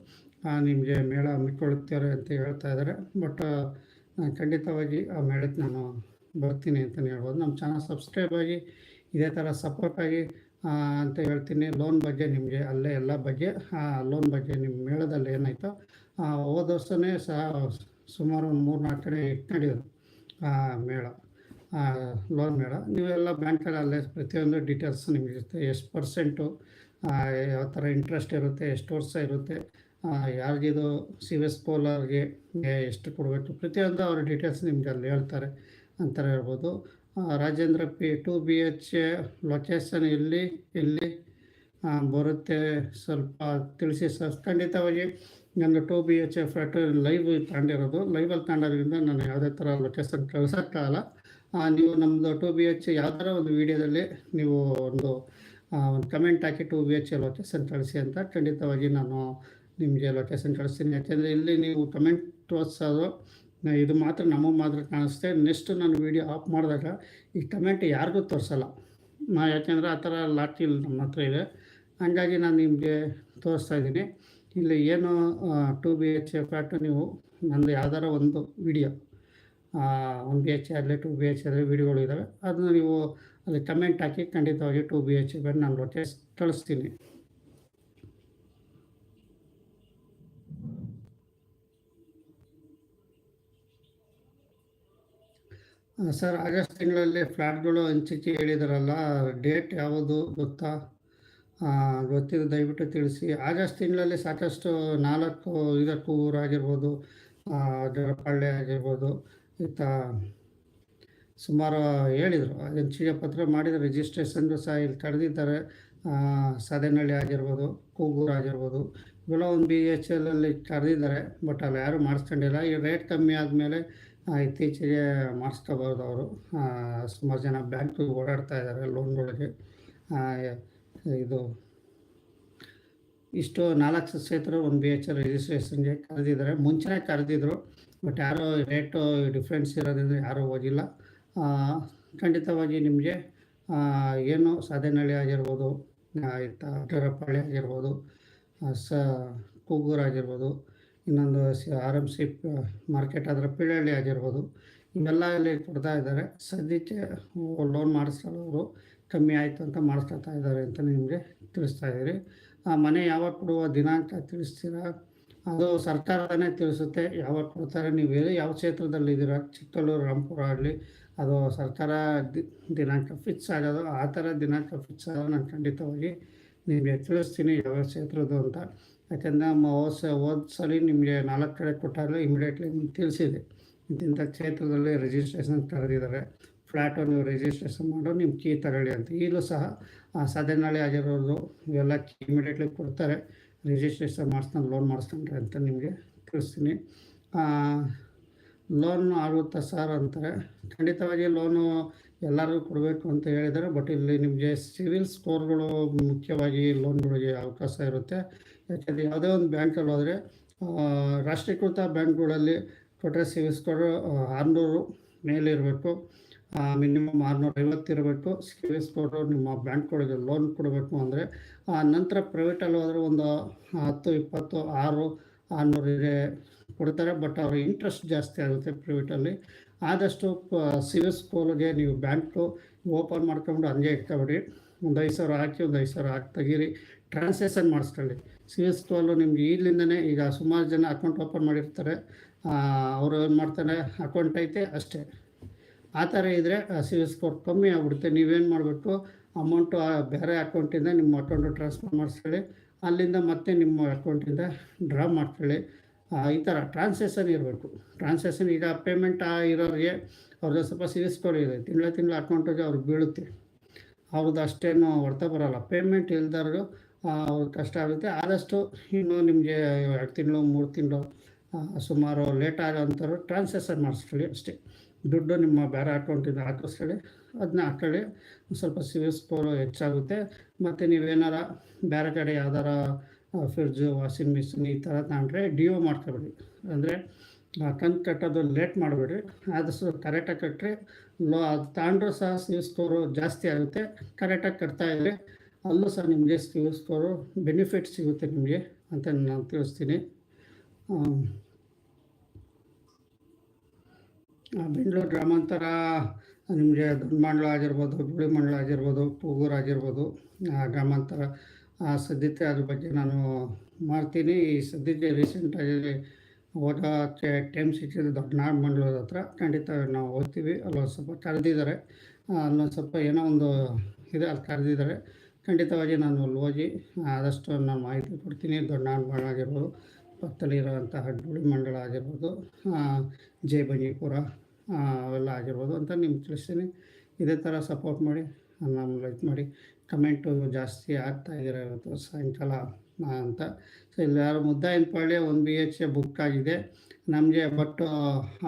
ನಿಮಗೆ ಮೇಳ ಹಮ್ಮಿಕೊಳ್ಳುತ್ತಾರೆ ಅಂತ ಹೇಳ್ತಾ ಇದ್ದಾರೆ. ಬಟ್ ಖಂಡಿತವಾಗಿ ಆ ಮೇಳಕ್ಕೆ ನಾನು ಬರ್ತೀನಿ ಅಂತಲೇ ಹೇಳ್ಬೋದು. ನಮ್ಮ ಚಾನಲ್ ಸಬ್ಸ್ಕ್ರೈಬ್ ಆಗಿ ಇದೇ ಥರ ಸಪೋರ್ಟ್ ಆಗಿ ಆ, ಅಂತ ಹೇಳ್ತೀನಿ. ಲೋನ್ ಬಗ್ಗೆ ನಿಮಗೆ ಅಲ್ಲೇ ಎಲ್ಲ ಬಗ್ಗೆ ಲೋನ್ ಬಗ್ಗೆ ನಿಮ್ಮ ಮೇಳದಲ್ಲಿ ಏನಾಯಿತು ಹೋದ ವರ್ಷವೇ ಸಹ ಸುಮಾರು ಒಂದು ಮೂರು ನಾಲ್ಕು ಕಡೆ ಆ, ಮೇಳ ಲೋನ್ ಮೇಳ. ನೀವೆಲ್ಲ ಬ್ಯಾಂಕಲ್ಲಿ ಅಲ್ಲೇ ಪ್ರತಿಯೊಂದು ಡೀಟೇಲ್ಸ್ ನಿಮಗೆ ಇರುತ್ತೆ ಎಷ್ಟು ಪರ್ಸೆಂಟು ಯಾವ ಥರ ಇಂಟ್ರೆಸ್ಟ್ ಇರುತ್ತೆ ಎಷ್ಟು ವರ್ಷ ಇರುತ್ತೆ ಯಾರಿಗಿದು ಸಿ ಎಸ್ ಪೋಲರ್ಗೆ ಎಷ್ಟು ಕೊಡಬೇಕು ಪ್ರತಿಯೊಂದು ಅವ್ರ ಡೀಟೇಲ್ಸ್ ನಿಮಗೆ ಅಲ್ಲಿ ಹೇಳ್ತಾರೆ. ಅಂತ ಹೇಳ್ಬೋದು. Rajendra P, two B H location ಇಲ್ಲಿ ಇಲ್ಲಿ ಬರುತ್ತೆ ಸ್ವಲ್ಪ ತಿಳಿಸಿ ಸರ್. ಖಂಡಿತವಾಗಿ ನನ್ನ two B H flat live ತಗೊಂಡಿರೋದು. ಲೈವಲ್ಲಿ ತಗೊಂಡೋದ್ರಿಂದ ನಾನು ಯಾವುದೇ ಥರ ಲೊಕೇಶನ್ ಕಳ್ಸೋಕ್ಕಾಗಲ್ಲ. ನೀವು ನಮ್ಮದು ಟು ಬಿ ಎಚ್ ಯಾವ್ದಾರ ಒಂದು ವಿಡಿಯೋದಲ್ಲಿ ನೀವು ಒಂದು ಒಂದು ಕಮೆಂಟ್ ಹಾಕಿ ಟು ಬಿ ಎಚ್ ಲೊಕೇಶನ್ ಕಳಿಸಿ ಅಂತ ಖಂಡಿತವಾಗಿ ನಾನು ನಿಮಗೆ ಲೊಕೇಶನ್ ಕಳಿಸ್ತೀನಿ. ಯಾಕೆಂದರೆ ಇಲ್ಲಿ ನೀವು ಕಮೆಂಟ್ ತೋರಿಸೋದು ಇದು ಮಾತ್ರ ನಮಗೆ ಮಾತ್ರ ಕಾಣಿಸುತ್ತೆ ನೆಕ್ಸ್ಟ್ ನಾನು ವೀಡಿಯೋ ಆಫ್ ಮಾಡಿದಾಗ ಈ ಕಮೆಂಟ್ ಯಾರಿಗೂ ತೋರಿಸಲ್ಲ. ನಾ ಯಾಕೆಂದರೆ ಆ ಥರ ಲಾಟಿ ನಮ್ಮ ಹತ್ರ ಇದೆ. ಹಂಗಾಗಿ ನಾನು ನಿಮಗೆ ತೋರಿಸ್ತಾ ಇದ್ದೀನಿ. ಇಲ್ಲಿ ಏನು two B H A flat ನೀವು ನಂದು ಯಾವ್ದಾರ ಒಂದು ವಿಡಿಯೋ ಒನ್ ಬಿ ಎಚ್ ಆಗಲಿ ಟು ಬಿ ಎಚ್ ಆಗಲಿ ವಿಡಿಯೋಗಳು ಇದ್ದಾವೆ ಅದನ್ನ ನೀವು ಅಲ್ಲಿ ಕಮೆಂಟ್ ಹಾಕಿ ಖಂಡಿತವಾಗಿ ಟು ಬಿ ಎಚ್ ಬೇರೆ ನಾನು ಲೊಕೇಶ್ ಕಳಿಸ್ತೀನಿ ಆ, ಸರ್, ಆಗಸ್ಟ್ ತಿಂಗಳಲ್ಲಿ ಫ್ಲ್ಯಾಟ್ಗಳು ಹಂಚಿಕೆ ಹೇಳಿದಾರಲ್ಲ, ಡೇಟ್ ಯಾವುದು ಗೊತ್ತಾ? ಗೊತ್ತಿದೆ ದಯವಿಟ್ಟು ತಿಳಿಸಿ. ಆಗಸ್ಟ್ ತಿಂಗಳಲ್ಲಿ ಸಾಕಷ್ಟು ನಾಲ್ಕು ಇದಕ್ಕೂ ಊರಾಗಿರ್ಬೋದು ಜರಪಳ್ಳಿ ಆಗಿರ್ಬೋದು ಈತ ಸುಮಾರು ಹೇಳಿದರು. ಹಂಚಿಕೆ ಪತ್ರ ಮಾಡಿದ ರಿಜಿಸ್ಟ್ರೇಷನ್ಗೂ ಸಹ ಇಲ್ಲಿ ಕರೆದಿದ್ದಾರೆ ಸದೆನಳ್ಳಿ ಆಗಿರ್ಬೋದು, ಕೂಗೂರು ಆಗಿರ್ಬೋದು, ಇವೆಲ್ಲ ಒಂದು ಬಿ ಎಚ್ ಎಲ್ ಅಲ್ಲಿ ಕರೆದಿದ್ದಾರೆ ಬಟ್ ಅಲ್ಲಿ ಯಾರೂ ಮಾಡಿಸ್ಕೊಂಡಿಲ್ಲ. ಈ ರೇಟ್ ಕಮ್ಮಿ ಆದಮೇಲೆ ಇತ್ತೀಚೆಗೆ ಮಾಡಿಸ್ಕೋಬಾರ್ದು ಅವರು. ಸುಮಾರು ಜನ ಬ್ಯಾಂಕ್ಗೆ ಓಡಾಡ್ತಾ ಇದ್ದಾರೆ ಲೋನ್ಗಳಿಗೆ. ಇದು ಇಷ್ಟು ನಾಲ್ಕು ಕ್ಷೇತ್ರ ಒಂದು ಬಿ ಎಚ್ ಎಲ್ ರಿಜಿಸ್ಟ್ರೇಷನ್ಗೆ ಕರೆದಿದ್ದಾರೆ. ಮುಂಚೆನೇ ಕರೆದಿದ್ರು ಬಟ್ ಯಾರೂ ರೇಟು ಡಿಫ್ರೆನ್ಸ್ ಇರೋದ್ರಿಂದ ಯಾರೂ ಆ, ಖಂಡಿತವಾಗಿ ನಿಮಗೆ ಏನು ಸಾಧನಹಳ್ಳಿ ಆಗಿರ್ಬೋದು ಇಟ್ಟರಪಳ್ಳಿ ಆಗಿರ್ಬೋದು ಸ ಕೂಗೂರು ಆಗಿರ್ಬೋದು ಇನ್ನೊಂದು C R M C market ಆದರೆ ಪಿಳಹಳ್ಳಿ ಆಗಿರ್ಬೋದು, ಇವೆಲ್ಲ ಇಲ್ಲಿ ಕೊಡ್ತಾ ಇದ್ದಾರೆ. ಸದ್ಯಕ್ಕೆ ಲೋನ್ ಮಾಡಿಸ್ಕೊಳ್ಳೋರು ಕಮ್ಮಿ ಆಯಿತು ಅಂತ ಮಾಡಿಸ್ಕೊಳ್ತಾ ಇದ್ದಾರೆ ಅಂತ ನಿಮಗೆ ತಿಳಿಸ್ತಾ ಇದ್ದೀರಿ. ಆ, ಮನೆ ಯಾವಾಗ ಕೊಡುವ ದಿನಾಂಕ ತಿಳಿಸ್ತೀರಾ? ಅದು ಸರ್ಕಾರನೇ ತಿಳಿಸುತ್ತೆ, ಯಾವಾಗ ಕೊಡ್ತಾರೆ? ನೀವು ಯಾವ ಕ್ಷೇತ್ರದಲ್ಲಿ ಇದ್ದೀರಾ? ಚಿಕ್ಕಲ್ಲೂರು ರಾಮ್ಪುರ ಆಗಲಿ, ಅದು ಸರ್ಕಾರ ದಿನಾಂಕ ಫಿಕ್ಸ್ ಆಗೋದು, ಆ ಥರ ದಿನಾಂಕ ಫಿಕ್ಸ್ ಆಗೋದು ನಾನು ಖಂಡಿತವಾಗಿ ನಿಮಗೆ ತಿಳಿಸ್ತೀನಿ ಯಾವ ಕ್ಷೇತ್ರದ್ದು ಅಂತ. ಯಾಕಂದರೆ ನಮ್ಮ ಹೋದ ಸಲ ನಿಮಗೆ ನಾಲ್ಕು ಕಡೆ ಕೊಟ್ಟಾಗಲೇ ಇಮಿಡಿಯೇಟ್ಲಿ ನಿಮ್ಗೆ ತಿಳಿಸಿದೆ. ಇಂತಿಂಥ ಕ್ಷೇತ್ರದಲ್ಲಿ ರಿಜಿಸ್ಟ್ರೇಷನ್ ಕರೆದಿದ್ದಾರೆ ಫ್ಲ್ಯಾಟು ನೀವು ರಿಜಿಸ್ಟ್ರೇಷನ್ ಮಾಡೋ ನಿಮ್ಮ ಕೀ ತಗೊಳ್ಳಿ ಅಂತ. ಈಗಲೂ ಸಹ ಆ ಸಾಧನಹಳ್ಳಿ ಆಗಿರೋದು ಇವೆಲ್ಲ ಕೀ ಇಮಿಡಿಯೇಟ್ಲಿ ಕೊಡ್ತಾರೆ. ರಿಜಿಸ್ಟ್ರೇಷನ್ ಮಾಡಿಸ್ಕೊಂಡು ಲೋನ್ ಮಾಡಿಸ್ಕೊಂಡ್ರೆ ಅಂತ ನಿಮಗೆ ತಿಳಿಸ್ತೀನಿ. ಲೋನ್ ಆಗುತ್ತಾ ಸರ್ ಅಂತಾರೆ. ಖಂಡಿತವಾಗಿ ಲೋನು ಎಲ್ಲರಿಗೂ ಕೊಡಬೇಕು ಅಂತ ಹೇಳಿದ್ದಾರೆ. ಬಟ್ ಇಲ್ಲಿ ನಿಮಗೆ ಸಿವಿಲ್ ಸ್ಕೋರ್ಗಳು ಮುಖ್ಯವಾಗಿ ಲೋನ್ಗಳಿಗೆ ಅವಕಾಶ ಇರುತ್ತೆ. ಯಾಕೆಂದರೆ ಯಾವುದೇ ಒಂದು ಬ್ಯಾಂಕಲ್ಲಿ ಹೋದರೆ ರಾಷ್ಟ್ರೀಕೃತ ಬ್ಯಾಂಕ್ಗಳಲ್ಲಿ ಕೊಟ್ಟರೆ ಸಿವಿಲ್ ಸ್ಕೋರ್ ಆರುನೂರು ಮೇಲಿರಬೇಕು ಮಿನಿಮಮ್ ಆರುನೂರ ಐವತ್ತು ಇರಬೇಕು. ಸಿವಿಲ್ ಸ್ಕೋರು ನಿಮ್ಮ ಬ್ಯಾಂಕ್ಗಳಿಗೆ ಲೋನ್ ಕೊಡಬೇಕು ಅಂದರೆ ನಂತರ ಪ್ರೈವೇಟಲ್ಲಿ ಹೋದರೆ ಒಂದು ಹತ್ತು, ಇಪ್ಪತ್ತು, ಆರು ಇದೆ ಕೊಡ್ತಾರೆ, ಬಟ್ ಅವ್ರ ಇಂಟ್ರೆಸ್ಟ್ ಜಾಸ್ತಿ ಆಗುತ್ತೆ ಪ್ರೈವೇಟಲ್ಲಿ ಆದಷ್ಟು ಸಿವಿಲ್ ಸ್ಕೂಲ್ಗೆ ನೀವು ಬ್ಯಾಂಕು ಓಪನ್ ಮಾಡ್ಕೊಂಡು ಹಂಗೆ ಇಟ್ಕೊಬೇಡಿ. ಒಂದು ಐದು ಸಾವಿರ ಹಾಕಿ, ಒಂದು ಐದು ಸಾವಿರ ಹಾಕಿ ತೆಗೀರಿ. ಟ್ರಾನ್ಸಾಕ್ಷನ್ ಮಾಡಿಸ್ಕೊಳ್ಳಿ. ಸಿವಿಲ್ ಸ್ಕೂಲು ನಿಮ್ಗೆ ಈಗಲಿಂದನೇ ಈಗ ಸುಮಾರು ಜನ ಅಕೌಂಟ್ ಓಪನ್ ಮಾಡಿರ್ತಾರೆ. ಅವರು ಏನು ಮಾಡ್ತಾರೆ ಅಕೌಂಟ್ ಐತೆ ಅಷ್ಟೇ. ಆ ಥರ ಇದ್ದರೆ ಸಿವಿಲ್ ಸ್ಕೋರ್ ಕಮ್ಮಿ ಆಗ್ಬಿಡುತ್ತೆ. ನೀವೇನು ಮಾಡಬೇಕು ಅಮೌಂಟು ಬೇರೆ ಅಕೌಂಟಿಂದ ನಿಮ್ಮ ಅಕೌಂಟು ಟ್ರಾನ್ಸ್ಫರ್ ಮಾಡಿಸ್ಕೊಳ್ಳಿ. ಅಲ್ಲಿಂದ ಮತ್ತೆ ನಿಮ್ಮ ಅಕೌಂಟಿಂದ ಡ್ರಾ ಮಾಡ್ಕೊಳ್ಳಿ ಈ ಥರ ಟ್ರಾನ್ಸಾಕ್ಷನ್ ಇರಬೇಕು. ಟ್ರಾನ್ಸಾಕ್ಷನ್ ಈಗ ಪೇಮೆಂಟ್ ಇರೋರಿಗೆ ಅವ್ರದ್ದು ಸ್ವಲ್ಪ ಸಿವಿಲ್ ಸ್ಕೋರ್ ಇದೆ. ತಿಂಗಳ ತಿಂಗಳ ಅಕೌಂಟಿಗೆ ಅವ್ರಿಗೆ ಬೀಳುತ್ತೆ. ಅವ್ರದ್ದು ಅಷ್ಟೇನು ವರ್ತ ಬರೋಲ್ಲ. ಪೇಮೆಂಟ್ ಇಲ್ದವ್ರು ಅವ್ರಿಗೆ ಕಷ್ಟ ಆಗುತ್ತೆ. ಆದಷ್ಟು ಇನ್ನು ನಿಮಗೆ ಎರಡು ತಿಂಗಳು, ಮೂರು ತಿಂಗಳು ಸುಮಾರು ಲೇಟ್ ಆಗೋಂಥವ್ರು ಟ್ರಾನ್ಸಾಕ್ಷನ್ ಮಾಡಿಸ್ಕೊಳ್ಳಿ ಅಷ್ಟೇ. ದುಡ್ಡು ನಿಮ್ಮ ಬೇರೆ ಅಕೌಂಟಿಂದ ಹಾಕಿಸ್ಕೊಳ್ಳಿ. ಅದನ್ನ ಹಾಕೊಳ್ಳಿ. ಸ್ವಲ್ಪ ಸಿವಿಲ್ ಸ್ಕೋರು ಹೆಚ್ಚಾಗುತ್ತೆ. ಮತ್ತು ನೀವೇನಾರ ಬೇರೆ ಕಡೆ ಯಾವ್ದಾರ ಫ್ರಿಡ್ಜು ವಾಷಿಂಗ್ ಮಿಷಿನ್ ಈ ಥರ ತಗೊಂಡ್ರೆ ಡಿ ಒ ಮಾಡ್ಕೊಬೇಡಿ. ಅಂದರೆ ಕಂತು ಕಟ್ಟೋದು ಲೇಟ್ ಮಾಡಬೇಡಿ. ಆದಷ್ಟು ಕರೆಕ್ಟಾಗಿ ಕಟ್ಟರೆ ಲೋ, ಅದು ತಗೊಂಡ್ರೂ ಸಹ ಸಿವಿಲ್ ಸ್ಕೋರು ಜಾಸ್ತಿ ಆಗುತ್ತೆ. ಕರೆಕ್ಟಾಗಿ ಕಟ್ತಾ ಇದ್ದರೆ ಅಲ್ಲೂ ಸಹ ನಿಮಗೆ ಸಿವಿಲ್ ಸ್ಕೋರು ಬೆನಿಫಿಟ್ ಸಿಗುತ್ತೆ ನಿಮಗೆ ಅಂತ ನಾನು ತಿಳಿಸ್ತೀನಿ. ಬೆಂಗಳೂರು ಗ್ರಾಮಾಂತರ ನಿಮಗೆ ದೊಡ್ಡ ಆಗಿರ್ಬೋದು ಬಿಳಿ ಮಂಡಳ ಆಗಿರ್ಬೋದು ಪೂಗೂರು ಆಗಿರ್ಬೋದು ಗ್ರಾಮಾಂತರ ಆ, ಸದ್ಯಕ್ಕೆ ಅದ್ರ ಬಗ್ಗೆ ನಾನು ಮಾಡ್ತೀನಿ. ಈ ಸದ್ಯಕ್ಕೆ ರೀಸೆಂಟಾಗಿ ಓದೋಕ್ಕೆ ಟೈಮ್ ಸಿಕ್ಕಿದೆ ದೊಡ್ಡ ನಾಡು ಮಂಡಲದ ಹತ್ರ. ಖಂಡಿತ ನಾವು ಓದ್ತೀವಿ ಅಲ್ಲೊಂದು ಸ್ವಲ್ಪ ಕರೆದಿದ್ದಾರೆ. ಅಲ್ಲೊಂದು ಸ್ವಲ್ಪ ಏನೋ ಒಂದು ಇದೆ ಅಲ್ಲಿ ಕರೆದಿದ್ದಾರೆ. ಖಂಡಿತವಾಗಿ ನಾನು ಅಲ್ಲಿ ಹೋಗಿ ಆದಷ್ಟು ನಾನು ಮಾಹಿತಿ ಕೊಡ್ತೀನಿ. ದೊಡ್ಡ ನಾಡು ಮಂಡಲ ಆಗಿರ್ಬೋದು ಪಕ್ಕದಲ್ಲಿರೋಂತಹ ಧೂಳಿ ಮಂಡಳ ಆಗಿರ್ಬೋದು ಜೈ ಆ, ಅವೆಲ್ಲ ಆಗಿರ್ಬೋದು ಅಂತ ನಿಮ್ಗೆ ತಿಳಿಸ್ತೀನಿ. ಇದೇ ಥರ ಸಪೋರ್ಟ್ ಮಾಡಿ ನಮ್ಮ ಲೈಕ್ ಮಾಡಿ. ಕಮೆಂಟು ಜಾಸ್ತಿ ಆಗ್ತಾ ಇದ್ದೀರ ಸಾಯಂಕಾಲ ಅಂತ. ಸೊ ಇಲ್ಲಿ ಯಾರು ಮುದ್ದಾಯಿನ ಪಾಳ್ಯ ಒಂದು ಬಿ ಎಚ್ ಎ ಬುಕ್ ಆಗಿದೆ. ನಮಗೆ ಬಟ್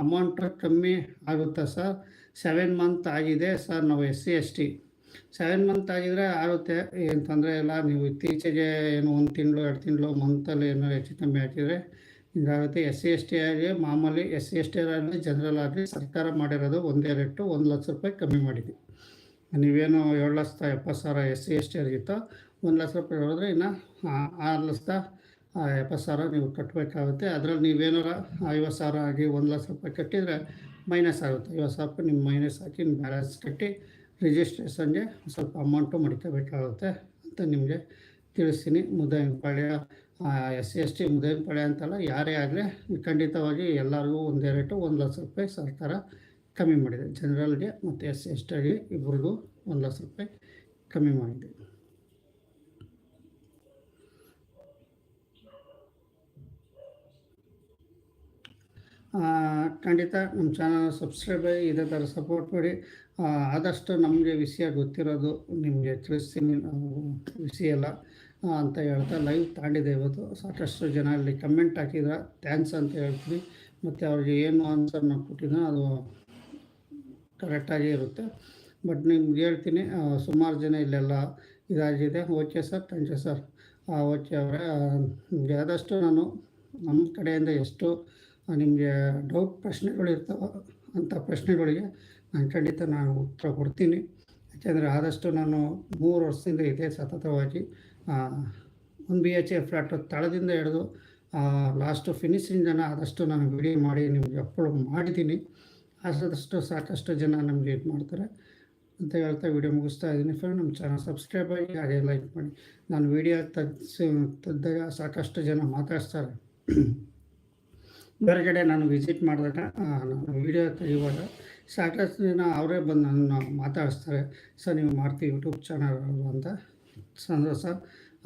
ಅಮೌಂಟ್ ಕಮ್ಮಿ ಆಗುತ್ತಾ ಸರ್ ಸೆವೆನ್ ಮಂತ್ ಆಗಿದೆ ಸರ್ ನಾವು S C S T seven month ಆಗಿದ್ರೆ ಆಗುತ್ತೆ. ಏನು ತೊಂದರೆ ಇಲ್ಲ. ನೀವು ಇತ್ತೀಚೆಗೆ ಏನು ಒಂದು ತಿಂಗಳು, ಎರಡು ತಿಂಗಳು ಮಂತಲ್ಲಿ ಏನೋ ಹೆಚ್ಚು ಕಮ್ಮಿ ಹಾಕಿದರೆ ಹಿಂಗಾಗುತ್ತೆ ಎಸ್ ಸಿ ಎಸ್ ಟಿ ಆಗಿ ಮಾಮೂಲಿ ಎಸ್ ಸಿ ಎಸ್ ಟಿ ಆಗಲಿ ಜನರಲ್ ಆಗಲಿ ಸರ್ಕಾರ ಮಾಡಿರೋದು ಒಂದೇ ರೇಟು, ಒಂದು ಲಕ್ಷ ರೂಪಾಯಿ ಕಮ್ಮಿ ಮಾಡಿದ್ವಿ. ನೀವೇನು ಏಳು ಲಕ್ಷದ ಎಪ್ಪತ್ತು ಸಾವಿರ ಎಸ್ ಸಿ ಎಸ್ ಟಿ ಆಗಿತ್ತೋ ಒಂದು ಲಕ್ಷ ರೂಪಾಯಿ ಹೇಳಿದ್ರೆ ಇನ್ನು ಆರು ಲಕ್ಷದ ಎಪ್ಪತ್ತು ಸಾವಿರ ನೀವು ಕಟ್ಟಬೇಕಾಗುತ್ತೆ ಅದರಲ್ಲಿ ನೀವೇನಾರ ಐವತ್ತು ಸಾವಿರ ಆಗಿ ಒಂದು ಲಕ್ಷ ರೂಪಾಯಿ ಕಟ್ಟಿದರೆ ಮೈನಸ್ ಆಗುತ್ತೆ. ಐವತ್ತು ಸಾವಿರ ರೂಪಾಯಿ ನಿಮ್ಮ ಮೈನಸ್ ಹಾಕಿ ನಿಮ್ಮ ಬ್ಯಾಲೆನ್ಸ್ ಕಟ್ಟಿ ರಿಜಿಸ್ಟ್ರೇಷನ್ಗೆ ಸ್ವಲ್ಪ ಅಮೌಂಟು ಮಡಿಕೋಬೇಕಾಗುತ್ತೆ ಅಂತ ನಿಮಗೆ ತಿಳಿಸ್ತೀನಿ. Muddayinapalya S C, S T ಮುದೇನ್ ಪಡೆ ಅಂತಲ್ಲ, ಯಾರೇ ಆಗಲಿ ಖಂಡಿತವಾಗಿ ಎಲ್ಲರಿಗೂ ಒಂದೇ ರೇಟು ಒಂದು ಲಕ್ಷ ರೂಪಾಯಿ ಸರ್ಕಾರ ಕಮ್ಮಿ ಮಾಡಿದೆ. ಜನರಲ್ಗೆ ಮತ್ತು ಎಸ್ ಸಿ, ಎಸ್ ಟಿಗೆ ಇಬ್ಬರಿಗೂ ಒಂದು ಲಕ್ಷ ರೂಪಾಯಿ ಕಮ್ಮಿ ಮಾಡಿದೆ. ಖಂಡಿತ ನಮ್ಮ ಚಾನಲ್ ಸಬ್ಸ್ಕ್ರೈಬ್ ಇದೇ ಥರ ಸಪೋರ್ಟ್ ಮಾಡಿ. ಆದಷ್ಟು ನಮಗೆ ವಿಷಯ ಗೊತ್ತಿರೋದು ನಿಮಗೆ ತಿಳಿಸ್ತೀನಿ. ವಿಷಯ ಎಲ್ಲ ಅಂತ ಹೇಳ್ತಾ ಲೈವ್ ತಾಂಡಿದೆ ಇವತ್ತು. ಸಾಕಷ್ಟು ಜನ ಅಲ್ಲಿ ಕಮೆಂಟ್ ಹಾಕಿದ್ರೆ ಥ್ಯಾಂಕ್ಸ್ ಅಂತ ಹೇಳ್ತೀನಿ ಮತ್ತು ಅವ್ರಿಗೆ ಏನು ಆನ್ಸರ್ ನಾವು ಅದು ಕರೆಕ್ಟಾಗಿ ಇರುತ್ತೆ. ಬಟ್ ನಿಮ್ಗೆ ಹೇಳ್ತೀನಿ ಸುಮಾರು ಜನ ಇಲ್ಲೆಲ್ಲ ಇದಾಗಿದೆ. Okay sir thank you sir okay ಅವರೇ ನಿಮಗೆ ಆದಷ್ಟು ನಾನು ನಮ್ಮ ಕಡೆಯಿಂದ ಎಷ್ಟು ನಿಮಗೆ ಡೌಟ್ ಪ್ರಶ್ನೆಗಳು ಇರ್ತಾವೆ ಅಂಥ ಪ್ರಶ್ನೆಗಳಿಗೆ ನಾನು ಖಂಡಿತ ನಾನು ಉತ್ತರ ಕೊಡ್ತೀನಿ. ಯಾಕೆಂದರೆ ಆದಷ್ಟು ನಾನು ಮೂರು ವರ್ಷದಿಂದ ಇದೇ ಸತತವಾಗಿ ಒಂದು ಬಿ ಎಚ್ ಎ ಫ್ಲ್ಯಾಟ್ ತಳದಿಂದ ಹಿಡಿದು ಲಾಸ್ಟು ಫಿನಿಶಿಂಗ್ ಆದಷ್ಟು ನಾನು ವಿಡಿಯೋ ಮಾಡಿ ನಿಮಗೆ ಅಪ್ಲೋಡ್ ಮಾಡಿದ್ದೀನಿ. ಆದಷ್ಟು ಸಾಕಷ್ಟು ಜನ ನಮಗೆ ಇದು ಮಾಡ್ತಾರೆ. ಅಂತ ಹೇಳ್ತಾ ವಿಡಿಯೋ ಮುಗಿಸ್ತಾ ಇದ್ದೀನಿ ಫ್ರೆಂಡ್ ನಮ್ಮ ಚಾನಲ್ ಸಬ್ಸ್ಕ್ರೈಬ್ ಆಗಿ ಹಾಗೆ ಲೈಕ್ ಮಾಡಿ. ನಾನು ವಿಡಿಯೋ ತೆಗ್ಸಿ, ತೆಗ್ದಾಗ ಸಾಕಷ್ಟು ಜನ ಮಾತಾಡ್ತಾರೆ. ಕಡೆ ನಾನು ವಿಸಿಟ್ ಮಾಡಿದಾಗ ನಾನು ವಿಡಿಯೋ ತೆಗೆಯುವಾಗ ಸಾಕಷ್ಟು ದಿನ ಅವರೇ ಬಂದು ನನ್ನ ಮಾತಾಡಿಸ್ತಾರೆ. ಸರ್, ನೀವು ಮಾಡ್ತೀವಿ ಯೂಟ್ಯೂಬ್ ಚಾನಲ್ ಅಂತ. ಸಂತೋಷ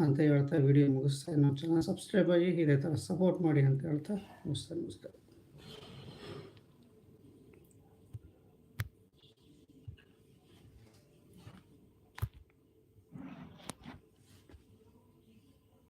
ಅಂತ ಹೇಳ್ತಾ ವಿಡಿಯೋ ಮುಗಿಸ್ತಾ ಇನ್ನೊಂದು ಚಾನಲ್ ಸಬ್ಸ್ಕ್ರೈಬ್ ಆಗಿ ಇದೇ ಥರ ಸಪೋರ್ಟ್ ಮಾಡಿ ಅಂತ ಹೇಳ್ತಾ ಮುಗಿಸ್ತಾ ಮುಗಿಸ್ತಾ.